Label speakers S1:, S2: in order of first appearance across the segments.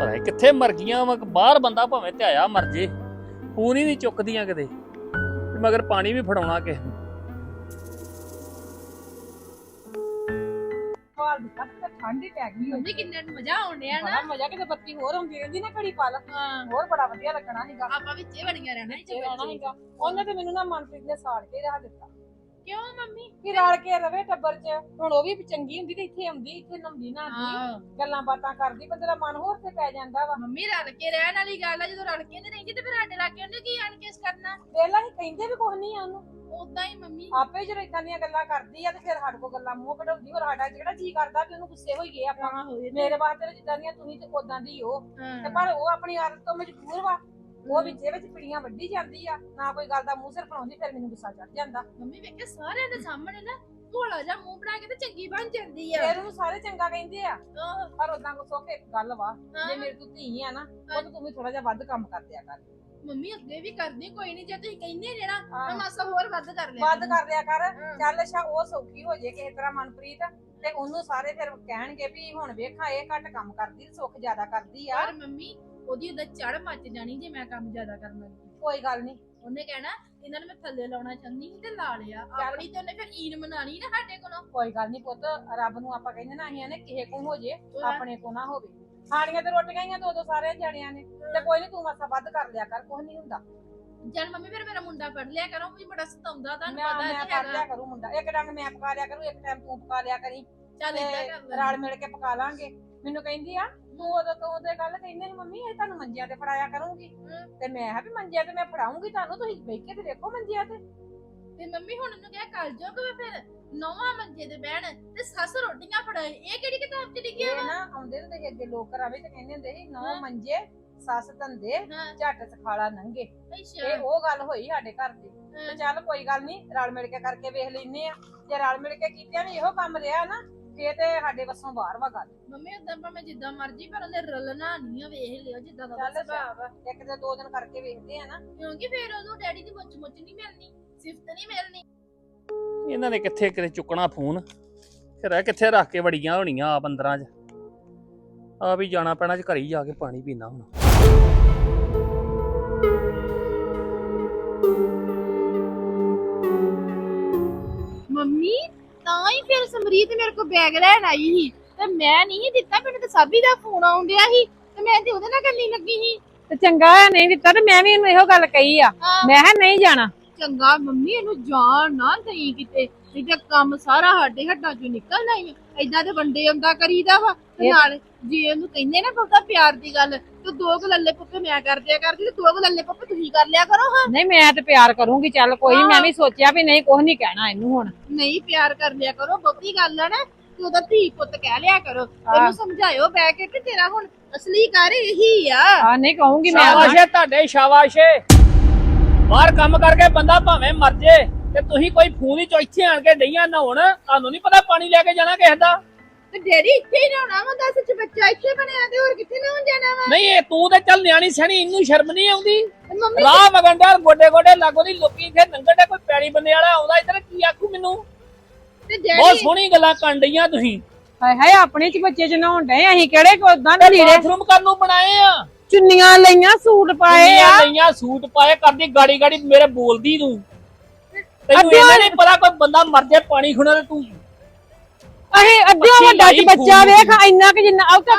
S1: ਪਤਾ ਨੀ ਕਿੱਥੇ ਮਰ ਗਈਆਂ ਵਾ ਬਾਹਰ ਬੰਦਾ ਭਾਵੇਂ ਧਿਆਇਆ ਮਰ ਜੇ। ਫੋਨ ਹੀ ਨਹੀਂ ਚੁੱਕਦੀਆਂ ਕਿਤੇ ਤੇ ਮਗਰ ਪਾਣੀ ਵੀ ਫੜਾਉਣਾ ਕਿਸੇ ਨੂੰ
S2: ਹਾਲ ਦਿੱਤਾ ਤੇ ਠੰਡ ਹੀ ਪੈ ਗਈ ਹੋਈ।
S3: ਮੰਮੀ ਕਿੰਨੇ ਨੂੰ ਮਜ਼ਾ ਆਉਣ ਡਿਆ ਨਾ।
S2: ਬੜਾ ਮਜ਼ਾ ਕਿਤੇ ਬੱਤੀ ਹੋਰ ਹੁੰਦੀ ਰਹਿੰਦੀ ਨਾ ਘੜੀ ਪਲ।
S3: ਹਾਂ।
S2: ਹੋਰ ਬੜਾ ਵਧੀਆ ਲੱਗਣਾ ਸੀਗਾ।
S3: ਆਪਾਂ ਵਿੱਚੇ ਬਣੀਆਂ ਰਹਿਣਾ ਸੀ
S2: ਇਹ ਰਹਿਣਾ ਸੀਗਾ। ਉਹਨੇ ਤੇ ਮੈਨੂੰ ਨਾ ਮਨਪ੍ਰੀਤ ਨੇ ਸਾੜ ਕੇ ਰੱਖ ਦਿੱਤਾ।
S3: ਕਿਉਂ ਮੰਮੀ?
S2: ਕਿ ਰਲ ਕੇ ਰਵੇ ਟੱਬਰ 'ਚ। ਹੁਣ ਉਹ ਵੀ ਚੰਗੀ ਹੁੰਦੀ ਤੇ ਇੱਥੇ ਆਉਂਦੀ ਇੱਥੇ ਨੰਦੀ ਨਾ
S3: ਹਾਂ
S2: ਗੱਲਾਂ ਬਾਤਾਂ ਕਰਦੀ ਬੰਦੇ ਦਾ ਮਨ ਹੋਰ ਤੇ ਪੈ ਜਾਂਦਾ ਵਾ।
S3: ਮੰਮੀ ਰਲ ਕੇ ਰਹਿਣ ਵਾਲੀ ਗੱਲ ਆ ਜਦੋਂ ਰਲ ਕੇ ਨਹੀਂ ਰਹਿੰਦੀ ਤੇ ਫਿਰ ਸਾਡੇ ਲਾਗੇ ਉਹਨੇ ਕੀ ਆਣ ਕੇਸ ਕਰਨਾ?
S2: ਵੇਲਾ ਹੀ ਕਹਿੰਦੇ ਵੀ ਕੁਝ ਨਹੀਂ ਆ ਉਹਨੂੰ।
S3: ਉਦਾਂ ਹੀ ਮੰਮੀ।
S2: ਆਪੇ ਜਦੋਂ ਇਦਾਂ ਦੀਆਂ ਗੱਲਾਂ ਕਰਦੀ ਆ ਤੇ ਫਿਰ ਸਾਡੇ ਕੋਲ ਗੱਲਾਂ ਮੂੰਹ ਕਢਾਉਂਦੀ ਹੋਰ ਸਾਡਾ ਜਿਹੜਾ ਜੀ ਕਰਦਾ ਕਿ ਉਹਨੂੰ ਗੁੱਸੇ ਹੋਈਏ ਆਪਾਂ।
S3: ਹਾਂ
S2: ਮੇਰੇ ਵਾਸਤੇ ਜਿੱਦਾਂ ਦੀਆਂ ਤੁਸੀਂ ਤੇ ਉਦਾਂ ਦੀ ਉਹ ਤੇ
S3: ਹਾਂ।
S2: ਪਰ ਉਹ ਆਪਣੀ ਆਦਤ ਤੋਂ ਮਜਬੂਰ ਵਾ। ਉਹ ਵਿੱਚੇ ਵਿੱਚ ਪਿੜੀਆਂ ਵੱਢੀ ਜਾਂਦੀ ਆ ਨਾ ਕੋਈ ਗੱਲ ਦਾ ਮੂੰਹ ਸਿਰ ਫੜਾਉਂਦੀ ਫਿਰ ਮੈਨੂੰ ਗੁੱਸਾ ਚੜ ਜਾਂਦਾ।
S3: ਮੰਮੀ ਵੇਖੇ ਸਾਰਿਆਂ ਦੇ ਸਾਹਮਣੇ ਨਾ ਭੋਲਾ ਜਿਹਾ ਮੂੰਹ ਬਣਾ ਕੇ ਤੇ ਚੰਗੀ ਬਣ ਜਾਂਦੀ ਆ।
S2: ਫਿਰ ਉਹਨੂੰ ਸਾਰੇ ਚੰਗਾ ਕਹਿੰਦੇ ਆ।
S3: ਆਹ,
S2: ਪਰ ਉਦਾਂ ਕੋ ਸੋਕੇ ਇੱਕ ਗੱਲ ਵਾ ਜੇ
S3: ਹਾਂ।
S2: ਮੇਰੇ ਤੂੰ ਧੀ ਆ ਨਾ ਉਹ ਤਾਂ ਤੂੰ ਵੀ ਥੋੜਾ ਜਿਹਾ ਵੱਧ ਕੰਮ ਕਰ ਦਿਆ ਕਰ।
S3: ਮੰਮੀ ਅੱਗੇ ਵੀ ਕਰਦੀ ਕੋਈ ਨਹੀਂ ਜੇ ਤੁਸੀਂ ਕਹਿੰਦੇ ਜੇ ਨਾ
S2: ਹਾਂ।
S3: ਮੈਂ ਮਾਸਾ ਹੋਰ ਵੱਧ ਕਰ ਲਿਆ
S2: ਵੱਧ ਕਰ। ਦਿਆ ਕਰ।
S3: ਹਾਂ।
S2: ਚੱਲ ਅੱਛਾ ਉਹ ਸੌਖੀ ਹੋ ਜੇ ਕਿਸੇ ਤਰ੍ਹਾਂ ਮਨਪ੍ਰੀਤ ਤੇ ਉਹਨੂੰ ਸਾਰੇ ਫਿਰ ਕਹਿਣਗੇ ਵੀ ਹੁਣ ਵੇਖਾਂ ਇਹ ਘੱਟ ਕੰਮ ਕਰਦੀ ਤੇ ਸੁੱਖ ਜ਼ਿਆਦਾ ਕਰਦੀ ਆ।
S3: ਪਰ ਮੰਮੀ ਉਹਦੀ ਉਹਦਾ ਚੜ ਮੱਚ ਜਾਣੀ ਜੇ ਮੈਂ ਕੰਮ ਜ਼ਿਆਦਾ ਕਰਨ ਲੱਗੀ।
S2: ਕੋਈ ਗੱਲ ਨਹੀਂ।
S3: ਉਹਨੇ ਕਹਿਣਾ ਇਹਨਾਂ ਨੂੰ ਮੈਂ ਥੱਲੇ ਲਾਉਣਾ ਚਾਹੁੰਦੀ ਸੀ ਤੇ ਲਾ ਲਿਆ। ਆਪਣੀ ਤੇ ਉਹਨੇ ਫਿਰ ਈਨ ਮਨਾਣੀ ਨਾ ਸਾਡੇ ਕੋਲੋਂ।
S2: ਕੋਈ ਗੱਲ ਨਹੀਂ ਪੁੱਤ ਰੱਬ ਨੂੰ ਆਪਾਂ ਕਹਿੰਦੇ ਨਾ ਅਸੀਂ ਨੇ ਕਿਸੇ ਕੋ ਹੋ ਜੇ ਆਪਣੇ ਕੋ ਨਾ ਹੋਵੇ। ਖਾਣੀਆਂ ਤੇ ਰੋਟੀਆਂ ਹੀ ਆ ਦੋ ਦੋ ਸਾਰੇ ਜਣਿਆਂ ਨੇ। ਤੇ ਕੋਈ ਨਹੀਂ ਤੂੰ ਮਾਸਾ ਵੱਧ ਕਰ ਲਿਆ ਕਰ ਕੁਝ ਨਹੀਂ ਹੁੰਦਾ।
S3: ਜਦ ਮੰਮੀ ਫਿਰ ਮੇਰਾ ਮੁੰਡਾ ਪੜ ਲਿਆ ਕਰੋ ਵੀ ਬੜਾ ਸਤਾਉਂਦਾ ਤੁਹਾਨੂੰ
S2: ਮੈਂ
S3: ਪਤਾ
S2: ਮੈਂ
S3: ਨਹੀਂ
S2: ਕਰ ਲਿਆ ਕਰੂ ਮੁੰਡਾ। ਇੱਕ ਡੰਗ ਮੈਂ ਪਕਾ ਲਿਆ ਕਰੂ ਇੱਕ ਟਾਈਮ ਤੂੰ ਪਕਾ ਲਿਆ ਕਰੀ।
S3: ਚੱਲ ਏਦਾਂ ਕਰ
S2: ਰਲ ਮਿਲ ਕੇ ਪਕਾ ਲਾਂਗੇ। ਮੈਨੂੰ ਕਹਿੰਦੀ ਆ ਤੂੰ ਉਦੋਂ ਤੋਂ ਉਹਦੇ ਗੱਲ ਕਹਿੰਦੇ ਸੀ ਮੰਮੀ ਇਹ ਤੁਹਾਨੂੰ ਮੰਜਿਆਂ ਤੇ ਫੜਾਇਆ ਕਰੂੰਗੀ।
S3: ਹਮ।
S2: ਤੇ ਮੈਂ ਕਿਹਾ ਵੀ ਮੰਜਿਆਂ ਤੇ ਮੈਂ ਫੜਾਉਂਗੀ ਤੁਹਾਨੂੰ ਤੁਸੀਂ ਬਹਿ ਕੇ ਤੇ ਦੇਖੋ ਮੰਜਿਆਂ ਤੇ।
S3: ਤੇ ਮੰਮੀ ਹੁਣ ਉਹਨੂੰ ਕਿਹਾ ਕਰ ਜੋ ਕਿ ਫਿਰ ਨੌਵਾਂ ਮੰਜੇ ਤੇ ਬਹਿਣ ਤੇ ਸੱਸ ਰੋਟੀਆਂ ਫੜਾਏ ਇਹ ਕਿਹੜੀ ਕਿਤਾਬ ਚ ਲਿਖਿਆ
S2: ਇਹ
S3: ਵਾ?
S2: ਨਾ ਆਉਂਦੇ ਹੁੰਦੇ ਸੀ ਅੱਗੇ ਲੋਕ ਘਰਾਂ ਵਿੱਚ ਕਹਿੰਦੇ ਹੁੰਦੇ ਸੀ ਨੌ
S3: ਹਾਂ।
S2: ਮੰਜੇ ਸੱਸ ਧੰਦੇ
S3: ਹਾਂ।
S2: ਝੱਟ ਸਖਾਲਾ ਨੰਗੇ।
S3: ਅੱਛਾ।
S2: ਇਹ ਉਹ ਗੱਲ ਹੋਈ ਸਾਡੇ ਘਰ ਦੀ। ਤੇ। ਚੱਲ ਕੋਈ ਗੱਲ ਨਹੀਂ ਰਲ ਮਿਲ ਕੇ ਕਰਕੇ ਵੇਖ ਲੈਨੇ ਆ। ਜੇ ਰਲ ਮਿਲ ਕੇ ਕੀਤਿਆਂ ਵੀ ਇਹੋ ਕੰਮ ਰਿਹਾ ਨਾ ਫੇਰ ਤੇ ਸਾਡੇ ਵੱਸੋਂ ਬਾਹਰ ਵਾ ਗੱਲ।
S3: ਮੰਮੀ ਉਦਾਂ ਭਾਵੇਂ ਜਿੱਦਾਂ ਮਰਜ਼ੀ ਪਰ ਉਹਨੇ ਰਲਣਾ ਨਹੀਂ ਆ ਵੇਖ ਲਿਓ ਜਿੱਦਾਂ ਦਾ
S2: ਚੱਲ
S3: ਉਹਦਾ ਸੁਭਾਅ ਆ
S2: ਇੱਕ ਜਾਂ ਦੋ ਦਿਨ ਕਰਕੇ ਵੇਖਦੇ ਆ ਨਾ।
S3: ਕਿਉਂਕਿ ਫਿਰ ਉਹਨੂੰ ਡੈਡੀ ਦੀ ਮੁੱਚ ਮੁੱਚ ਨਹੀਂ ਮਿਲਣੀ ਸਿਫਤ ਨਹੀਂ ਮਿਲਣੀ।
S1: ਇਹਨਾਂ ਨੇ ਕਿੱਥੇ ਕਿਤੇ ਚੁੱਕਣਾ ਫੋਨ? ਫਿਰ ਇਹ ਕਿੱਥੇ ਰੱਖ ਕੇ ਵੜੀਆਂ ਹੋਣੀਆਂ ਆਪ ਅੰਦਰਾਂ 'ਚ? ਆ ਵੀ ਜਾਣਾ ਪੈਣਾ ਚ ਘਰ ਹੀ ਜਾ ਕੇ ਪਾਣੀ ਪੀਣਾ ਹੁਣ।
S3: ਫਿਰ ਸਮਰੀਤ ਮੇਰੇ ਕੋਲ ਬੈਗ ਲੈਣ ਆਈ ਸੀ ਤੇ ਮੈਂ ਨਹੀਂ ਦਿੱਤਾ ਮੈਨੂੰ ਤਾਂ ਸਾਬੀ ਦਾ ਫੋਨ ਆਉਣ ਡਿਆ ਸੀ ਤੇ ਮੈਂ ਤੇ ਉਹਦੇ ਨਾਲ ਗੱਲੀ ਲੱਗੀ ਸੀ।
S2: ਤੇ ਚੰਗਾ ਨਹੀਂ ਦਿੱਤਾ ਤੇ ਮੈਂ ਵੀ ਇਹਨੂੰ ਇਹੋ ਗੱਲ ਕਹੀ ਆ।
S3: ਹਾਂ,
S2: ਮੈਂ ਕਿਹਾ ਨਹੀਂ ਜਾਣਾ।
S3: ਚੰਗਾ ਮੰਮੀ ਇਹਨੂੰ ਜਾਣ ਨਾ ਦੇਈ ਕਿਤੇ ਨਹੀਂ ਤੇ ਕੰਮ ਸਾਰਾ ਸਾਡੇ ਹੱਡਾਂ ਚੋਂ ਨਿਕਲਣਾ ਹੀ ਐਦਾਂ ਤੇ ਵੰਡੇ ਆਉਂਦਾ ਕਰੀਦਾ ਵਾ ਤੇ ਨਾਲ ਜੇ ਇਹਨੂੰ ਕਹਿੰਦੇ ਨਾ ਬਹੁਤਾ ਪਿਆਰ ਦੀ ਗੱਲ ਤੇ ਦੋ ਕੁ ਲੱਲੇ ਪੱਪੇ ਮੈਂ ਕਰ ਦਿਆ ਕਰਦੀ ਤੇ ਦੋ ਕੁ ਲੱਲੇ ਪੱਪੇ ਤੁਸੀਂ ਕਰ ਲਿਆ ਕਰੋ ਹਾਂ।
S2: ਨਹੀਂ ਮੈਂ ਤੇ ਪਿਆਰ ਕਰੂੰਗੀ ਚੱਲ ਕੋਈ ਨੀ। ਮੈਂ ਵੀ ਸੋਚਿਆ ਵੀ ਨਹੀਂ ਕੁਝ ਨਹੀਂ ਕਹਿਣਾ ਇਹਨੂੰ ਹੁਣ।
S3: ਨਹੀਂ ਪਿਆਰ ਕਰ ਲਿਆ ਕਰੋ ਬਹੁਤੀ ਗੱਲ ਆ ਨਾ ਤੇ ਉਹਦਾ ਧੀ ਪੁੱਤ ਕਹਿ ਲਿਆ ਕਰੋ। ਇਹਨੂੰ ਸਮਝਾਇਓ ਬਹਿ ਕੇ ਕਿ ਤੇਰਾ ਹੁਣ ਅਸਲੀ ਘਰ ਇਹੀ ਆ।
S2: ਆ ਨਹੀਂ ਕਹੂੰਗੀ ਮੈਂ
S1: ਸ਼ਾਬਾਸ਼ ਏ ਤੁਹਾਡੇ ਸ਼ਾਬਾਸ਼ ਏ। ਬਾਹਰ ਕੰਮ ਕਰਕੇ ਬੰਦਾ ਭਾਵੇਂ ਮਰ ਜੇ ਤੇ ਤੁਸੀਂ ਕੋਈ ਫੋਨ ਹੀ ਚੋ ਇੱਥੇ ਆਣ ਕੇ ਡਈਆਂ ਨਹਾਉਣ ਤੁਹਾਨੂੰ ਨਹੀਂ ਪਤਾ ਪਾਣੀ ਲੈ ਕੇ ਜਾਣਾ ਕਿਸੇ ਦਾ।
S3: ਤੇ ਡੈਡੀ ਇੱਥੇ ਹੀ ਨਹਾਉਣਾ ਵਾ ਦੱਸ ਚ ਬੱਚਾ ਇੱਥੇ ਬਣਿਆ ਤੇ ਹੋਰ ਕਿੱਥੇ ਨਹਾਉਣ ਜਾਣਾ ਵਾ?
S1: ਨਹੀਂ ਇਹ ਤੂੰ ਤੇ ਚੱਲ ਨਿਆਣੀ ਸਣੀ ਇਹਨੂੰ ਸ਼ਰਮ ਨਹੀਂ ਆਉਂਦੀ?
S3: ਤੇ ਮੰਮੀ
S1: ਰਾਹ ਵਗੰਡਾਰ ਗੋਡੇ ਗੋਡੇ ਲਾਗੋ ਦੀ ਲੋਕੀ ਇੱਥੇ ਲੰਗੜ ਦੇ ਕੋਈ ਪੈੜੀ ਬੰਦੇ ਵਾਲਾ ਆਉਂਦਾ ਇੱਧਰ ਕੀ ਆਖੂ ਮੈਨੂੰ?
S3: ਤੇ
S1: ਬਹੁਤ
S3: ਡੈਡੀ
S1: ਸੋਹਣੀ ਗੱਲਾਂ ਕਰਨ ਡਈਆਂ ਤੁਸੀਂ।
S2: ਹਾਏ ਹਾਏ ਆਪਣੇ ਚ ਬੱਚੇ ਚ ਨਹਾਉਣ ਡਏ ਅਸੀਂ ਕਿਹੜੇ ਕੋਦਾਂ ਦੇ
S1: ਤੇ
S2: ਲੀੜੇ
S1: ਬਾਥਰੂਮ ਕਰਨ ਨੂੰ ਬਣਾਏ ਆ।
S2: ਚੁੰਨੀਆਂ ਲਈਆਂ ਸੂਟ ਪਾਏ ਆ।
S1: ਕੁੜੀਆਂ ਲਈਆਂ ਸੂਟ ਪਾਏ ਕਰਦੀ ਗਾੜੀ ਗਾੜੀ ਮੇਰੇ ਬੋਲਦੀ ਨੂੰ ਤੈਨੂੰ ਇਹਨਾਂ ਨਹੀਂ ਪਤਾ ਕੋਈ ਬੰਦਾ ਮਰ ਜੇ ਪਾਣੀ ਖੁਣਾ ਤੇ ਤੂੰ।
S2: ਅਸੀਂ ਅੱਧਿਓ ਵੱਡਾ
S1: ਲਾਈ
S2: ਚ ਬੱਚਾ ਵੇਖ ਇੰਨਾ ਕਿ ਜਿੰਨਾ ਉਹ ਤਾਂ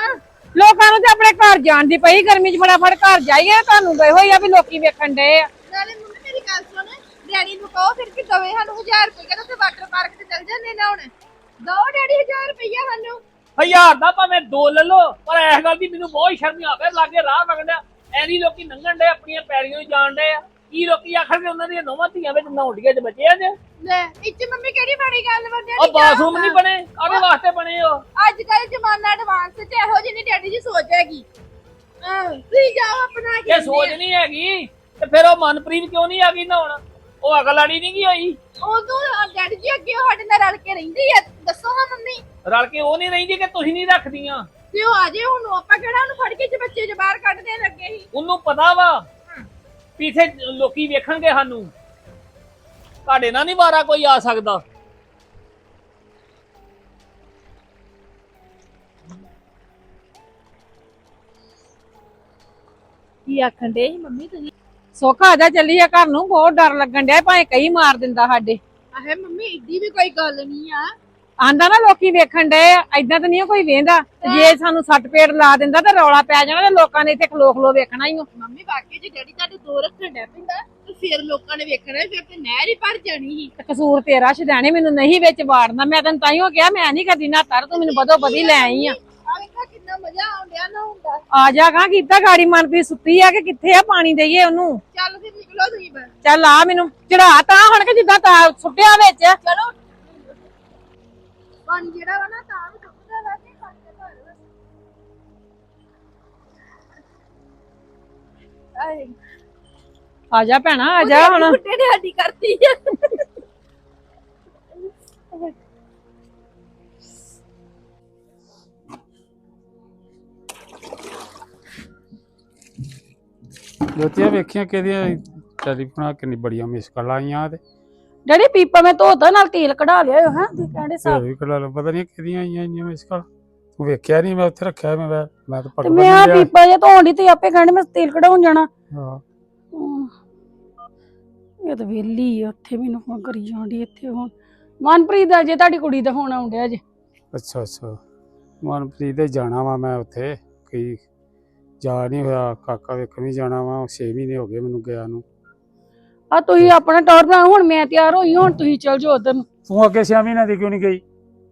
S2: ਲੋਕਾਂ ਨੂੰ ਤੇ ਆਪਣੇ ਘਰ ਜਾਣ ਦੀ ਪਈ ਗਰਮੀ ਚ ਫਟਾਫਟ ਘਰ ਜਾਈਏ ਤੁਹਾਨੂੰ ਗਏ ਹੋਈ ਆ ਵੀ ਲੋਕੀ ਵੇਖਣ ਡਏ ਆ।
S3: ਨਾਲੇ ਮੰਮੀ ਮੇਰੀ ਗੱਲ ਸੁਣ ਡੈਡੀ ਨੂੰ ਕਹੋ ਫਿਰ ਕਿ ਦਵੇ ਸਾਨੂੰ 1000 ਰੁਪਏ ਤੇ ਵਾਟਰ ਪਾਰਕ ਤੇ ਚੱਲ ਜਾਂਦੇ ਨਾ ਹੁਣ। ਦੋ ਡੈਡੀ 1000 ਰੁਪਏ ਸਾਨੂੰ।
S1: ਹਜ਼ਾਰ ਦਾ ਭਾਵੇਂ ਦੋ ਲੈ ਲੋ ਪਰ ਇਸ ਗੱਲ ਦੀ ਮੈਨੂੰ ਬਹੁਤ ਸ਼ਰਮ ਆਵੇ ਲਾਗੇ ਰਾਹ ਵਗੰਦਾ ਐਨੀ ਲੋਕੀ ਲੰਘਣ ਡੇ ਆਪਣੀਆਂ ਪੈੜੀਆਂ ਨੂੰ ਜਾਣ ਡੇ ਆ। ਕੀ ਲੋਕੀ ਆਖਣਗੇ ਉਹਨਾਂ ਦੀਆਂ ਨੌਵਾਂ ਧੀਆਂ ਵਿੱਚ ਨਹਾਉਂਦੀਆਂ ਚ ਬੱਚੇ ਆ ਜੇ?
S3: ਲੈ ਇੱਥੇ ਮੰਮੀ ਕਿਹੜੀ ਮਾੜੀ ਗੱਲ ਡੈਡੀ
S1: ਉਹ ਬਾਥਰੂਮ ਨਹੀਂ ਬਣੇ ਕਾਹਦੇ ਵਾਸਤੇ ਬਣੇ ਉਹ?
S3: ਅੱਜ ਕੱਲ ਜ਼ਮਾਨਾ ਐਡਵਾਂਸ ਚ ਇਹੋ ਜਿਹੀ ਨਹੀਂ ਡੈਡੀ ਜੀ ਸੋਚ ਹੈਗੀ। ਹਾਂ ਤੁਸੀਂ ਜਾਓ ਆਪਣਾ
S1: ਜੇ ਸੋਚ ਨਹੀਂ ਹੈਗੀ ਤੇ ਫਿਰ ਉਹ ਮਨਪ੍ਰੀਤ ਕਿਉਂ ਨਹੀਂ ਆ ਗਈ ਨਹਾਉਣ? ਉਹ ਅਗਲਾੜੀ ਨਹੀਂ ਗਈ ਹੋਈ?
S3: ਉਦੋਂ ਡੈਡੀ ਜੀ ਅੱਗੇ ਉਹ ਸਾਡੇ ਨਾਲ ਰਲ ਕੇ ਰਹਿੰਦੀ ਆ ਦੱਸੋ ਹਾਂ ਮੰਮੀ।
S1: ਰਲ ਕੇ ਉਹ ਨਹੀਂ ਰਹਿੰਦੀ ਕਿ ਤੁਸੀਂ ਨਹੀਂ ਰੱਖਦੀਆਂ?
S3: ਤੇ ਉਹ ਆ ਜੇ ਹੁਣ ਆਪਾਂ ਕਿਹੜਾ ਉਹਨੂੰ ਫੜ ਕੇ ਚ ਬੱਚੇ ਚ ਬਾਹਰ ਕੱਢ ਦੇਣ ਲੱਗੇ ਸੀ
S1: ਉਹਨੂੰ ਪਤਾ ਵਾ ਵੀ ਇੱਥੇ ਲੋਕੀ ਵੇਖਣਗੇ ਸਾਨੂੰ। ਤੁਹਾਡੇ ਨਾਲ ਨਹੀਂ ਵਾਰਾ ਕੋਈ ਆ ਸਕਦਾ।
S3: ਕੀ ਆਖਣ ਦੇ ਮੰਮੀ ਤੁਸੀਂ?
S2: ਸੁੱਖ ਆ ਜਾ ਚੱਲੀਏ ਘਰ ਨੂੰ ਬਹੁਤ ਡਰ ਲੱਗਣ ਡਿਆ ਭਾਵੇਂ ਕਈ ਮਾਰ ਦਿੰਦਾ ਸਾਡੇ।
S3: ਆਹੇ ਮੰਮੀ ਇੱਡੀ ਵੀ ਕੋਈ ਗੱਲ ਨਹੀਂ ਆ।
S2: ਆਂਦਾ ਨਾ ਲੋਕੀ ਵੇਖਣ ਆ ਐਦਾਂ ਤਾਂ ਨਹੀਂ ਕੋਈ ਵੇਂਦਾ। ਜੇ ਸਾਨੂੰ ਸੱਟ ਪੇੜ ਲਾ ਦਿੰਦਾ ਤਾਂ ਰੌਲਾ ਪੈ ਜਾਣਾ ਤੇ ਲੋਕਾਂ ਨੇ ਇੱਥੇ ਖਲੋ ਖਲੋ ਵੇਖਣਾ ਹੀ।
S3: ਮੰਮੀ ਵਾਕਈ ਜੇ ਡੈਡੀ ਤੁਹਾਡੇ ਦੋ ਰੱਖਣ ਡੈ ਪੈਂਦਾ ਤੇ ਫਿਰ ਲੋਕਾਂ ਨੇ ਵੇਖਣਾ ਫਿਰ ਤੇ ਨਹਿਰ ਹੀ ਭਰ ਜਾਣੀ ਸੀ।
S2: ਕਸੂਰ ਤੇਰਾ ਛਦਾਣੇ ਮੈਨੂੰ ਨਹੀਂ ਵਿੱਚ ਵਾੜਨਾ। ਮੈਂ ਤੈਨੂੰ ਤਾਈਓ ਕਿਹਾ ਮੈਂ ਨਹੀਂ ਕਦੀ ਨਾ ਤਰ ਤੂੰ ਮੈਨੂੰ ਬਦੋ ਬਦੀ ਲੈ ਆਈ ਆ।
S3: ਕਿੰਨਾ ਮਜ਼ਾ ਆਉਂਦਿਆ ਨਾ ਹੁੰਦਾ
S2: ਆ ਜਾ ਕਾਂ ਕੀਤਾ ਗਾੜੀ ਮਨਪ੍ਰੀਤ ਸੁੱਤੀ ਆ ਕਿ ਕਿੱਥੇ ਆ ਪਾਣੀ ਦੇਈਏ ਉਹਨੂੰ?
S3: ਚੱਲ ਫਿਰ ਨਿਕਲੋ ਤੁਸੀਂ ਬਸ।
S2: ਚੱਲ ਆ ਮੈਨੂੰ ਚੜਾ ਤਾਂ ਹੁਣ ਕਿ ਜਿੱਦਾਂ ਤਾਂ ਸੁੱਟਿਆ ਵਿੱਚ।
S3: ਚਲੋ ਪਾਣੀ ਜਿਹੜਾ ਵਾ ਨਾ ਤਾਂ ਵੀ ਡੁੱਬਦਾ ਵਾ ਤੇ ਪਾਣੀ ਦੇ ਘਰ ਵਾ। ਆਏ।
S2: ਆ ਜਾ ਭੈਣਾ ਆ ਜਾ ਹੁਣ।
S3: ਬੁੱਢੇ ਨੇ ਸਾਡੀ ਕਰਤੀ ਆ।
S4: ਜੋਤੀਆਂ ਵੇਖੀਆਂ ਕਿਹਦੀਆਂ ਟੈਲੀਫੋਨਾਂ ਕਿੰਨੀ ਬੜੀਆਂ ਮਿਸ ਕਾਲਾਂ ਆਈਆਂ ਤੇ।
S5: ਡੈਡੀ ਪੀਪਾ ਮੈਂ ਧੋਤਾ ਨਾਲ ਤੇਲ ਕਢਾ ਲਿਆ ਹੈ ਤੇ ਕਹਿੰਦੇ
S4: ਤੇ
S5: ਸਾਬ
S4: ਵੀ ਕਲਾ ਪਤਾ ਨਹੀਂ ਕਿਹਦੀਆਂ ਆਈਆਂ ਇੰਨੀਆਂ ਮਿਸ ਕਾਲ ਤੂੰ ਵੇਖਿਆ ਨਹੀਂ ਮੈਂ ਉੱਥੇ ਰੱਖਿਆ ਮੈਂ ਮੈਂ ਮੈਂ ਤਾਂ
S5: ਤੇ
S4: ਪੜ
S5: ਮੈਂ ਆ ਪੀਪਾ ਜੇ ਧੋਣ ਦੀ ਤੇ ਆਪੇ ਕਹਿੰਦੇ ਮੈਂ ਤੇਲ ਕਢਾਉਣ ਜਾਣਾ।
S4: ਹਾਂ।
S5: ਹਮ। ਇਹ ਤਾਂ ਵਿਹਲੀ ਆ ਉੱਥੇ ਮੈਨੂੰ ਫੋਨ ਕਰੀ ਜਾਂਦੀ ਇੱਥੇ ਹੁਣ। ਮਨਪ੍ਰੀਤ ਦਾ ਜੇ ਤੁਹਾਡੀ ਕੁੜੀ ਦਾ ਫੋਨ ਆਉਂਦਿਆ ਜੇ
S4: ਅੱਛਾ ਅੱਛਾ। ਮਨਪ੍ਰੀਤ ਦੇ ਜਾਣਾ ਵਾ ਮੈਂ ਉੱਥੇ। ਕਈ ਜਾ ਨਹੀਂ ਹੋਇਆ ਕਾਕਾ ਵੇਖਣ ਵੀ ਜਾਣਾ ਵਾ 6 ਮਹੀਨੇ ਹੋ ਗਏ ਮੈਨੂੰ ਗਿਆ ਨੂੰ।
S5: ਆ ਤੁਸੀਂ ਆਪਣਾ ਟੌਰ ਬਣਾ ਹੁਣ ਮੈਂ ਤਿਆਰ ਹੋਈ ਹੁਣ ਤੁਸੀਂ ਚਲ ਜਾਓ ਉਧਰ ਨੂੰ।
S4: ਤੂੰ ਅੱਗੇ 6 ਮਹੀਨੇ ਦੀ ਕਿਉਂ ਨਹੀਂ ਗਈ?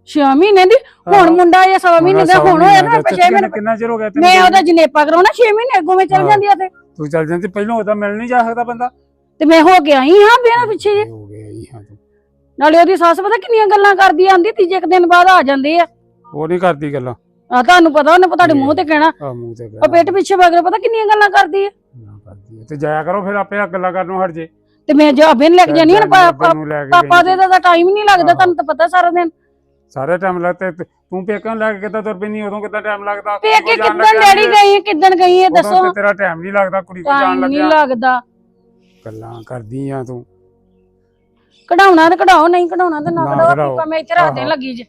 S5: 6 ਮਹੀਨੇ ਦੀ? ਹੁਣ ਮੁੰਡਾ ਇਹ ਸਵਾ ਮਹੀਨੇ ਦਾ ਹੁਣ ਹੋਇਆ ਨਾ
S4: ਤੇ
S5: 6 ਮਹੀਨੇ
S4: ਕਿੰਨਾ ਚਿਰ ਹੋ ਗਿਆ ਤੈਨੂੰ
S5: ਮੈਂ? ਉਹਦਾ ਜਨੇਪਾ ਕਰਾਉਣਾ 6 ਮਹੀਨੇ ਅੱਗੋਂ ਮੈਂ ਚਲ
S4: ਹਾਂ।
S5: ਜਾਂਦੀ ਆ ਤੇ
S4: ਤੂੰ ਚੱਲ ਜਾਂਦੀ ਪਹਿਲਾਂ ਉਹਦਾ ਮਿਲ ਨਹੀਂ ਜਾ ਸਕਦਾ ਬੰਦਾ।
S5: ਤੇ ਮੈਂ ਹੋ ਕੇ ਆਈ ਹਾਂ ਬਿਨਾਂ ਪਿੱਛੇ ਜੇ।
S4: ਹੋ ਗਿਆ ਹੀ ਹਾਂ
S5: ਨਾਲੇ ਉਹਦੀ ਸੱਸ ਪਤਾ ਕਿੰਨੀਆਂ ਗੱਲਾਂ ਕਰਦੀ ਆਂਦੀ ਤੀਜੇ ਕੁ ਦਿਨ ਬਾਅਦ ਆ ਜਾਂਦੇ ਆ।
S4: ਉਹ ਨਹੀਂ ਕਰਦੀ ਗੱਲਾਂ।
S5: ਆ ਤੁਹਾਨੂੰ ਪਤਾ ਉਹਨੇ ਤੁਹਾਡੇ ਮੂੰਹ ਤੇ ਕਹਿਣਾ।
S4: ਆ ਮੂੰਹ ਤੇ
S5: ਉਹ ਪਿੱਠ ਪਿੱਛੇ ਮਗਰ ਪਤਾ ਕਿੰਨੀਆਂ ਗੱਲਾਂ ਕਰਦੀ ਆ।
S4: ਨਾ ਕਰਦੀ ਹੈ। ਤੇ ਜਾਇਆ ਕਰੋ ਫਿਰ ਆਪੇ ਗੱਲਾਂ ਕਰਨ ਨੂੰ ਹਟ ਜੇ।
S5: ਤੇ ਮੈਂ ਜਾਬੇ ਨੂੰ ਲੈ ਕੇ ਜਾਨੀ ਹਾਂ
S4: ਨੂੰ ਕੇ
S5: ਪਾਪਾ ਦੇ ਦਾ ਟਾਈਮ ਨਹੀਂ ਲੱਗਦਾ। ਤੁਹਾਨੂੰ ਤਾਂ ਪਤਾ ਸਾਰਾ ਦਿਨ।
S4: ਸਾਰੇ ਟਾਈਮ ਲੱਗਦਾ ਤੇ ਤੂੰ ਪੇਕਾਂ ਨੂੰ ਲੈ ਕੇ ਕਿੱਦਾਂ ਤੁਰ ਪੈਂਦੀ ਉਦੋਂ ਕਿੱਦਾਂ ਟਾਈਮ ਲੱਗਦਾ?
S5: ਤੇ ਕਿੱਦਣ
S4: ਲੱਗਿਆ
S5: ਡੈਡੀ
S4: ਤੇ
S5: ਗਈ ਹੈ ਕਿੱਦਣ ਗਈ ਹੈ
S4: ਉਦੋਂ
S5: ਦੱਸੋ।
S4: ਤੇ ਤੇਰਾ ਟਾਈਮ ਨਹੀਂ ਲੱਗਦਾ ਕੁੜੀ ਕੋਲ ਜਾਣ
S5: ਟਾਈਮ ਨਹੀਂ
S4: ਲੱਗਿਆ।
S5: ਲੱਗਦਾ।
S4: ਗੱਲਾਂ ਕਰਦੀ ਆ ਤੂੰ।
S5: ਕਢਾਉਣਾ ਤੇ ਕਢਾਓ ਨਹੀਂ ਕਢਾਉਣਾ ਤੇ ਨਾ
S4: ਨਾ
S5: ਕਢਾਓ। ਪੀਪਾ ਮੈਂ ਇੱਥੇ ਰਾਤ। ਲੱਗੀ ਜੇ।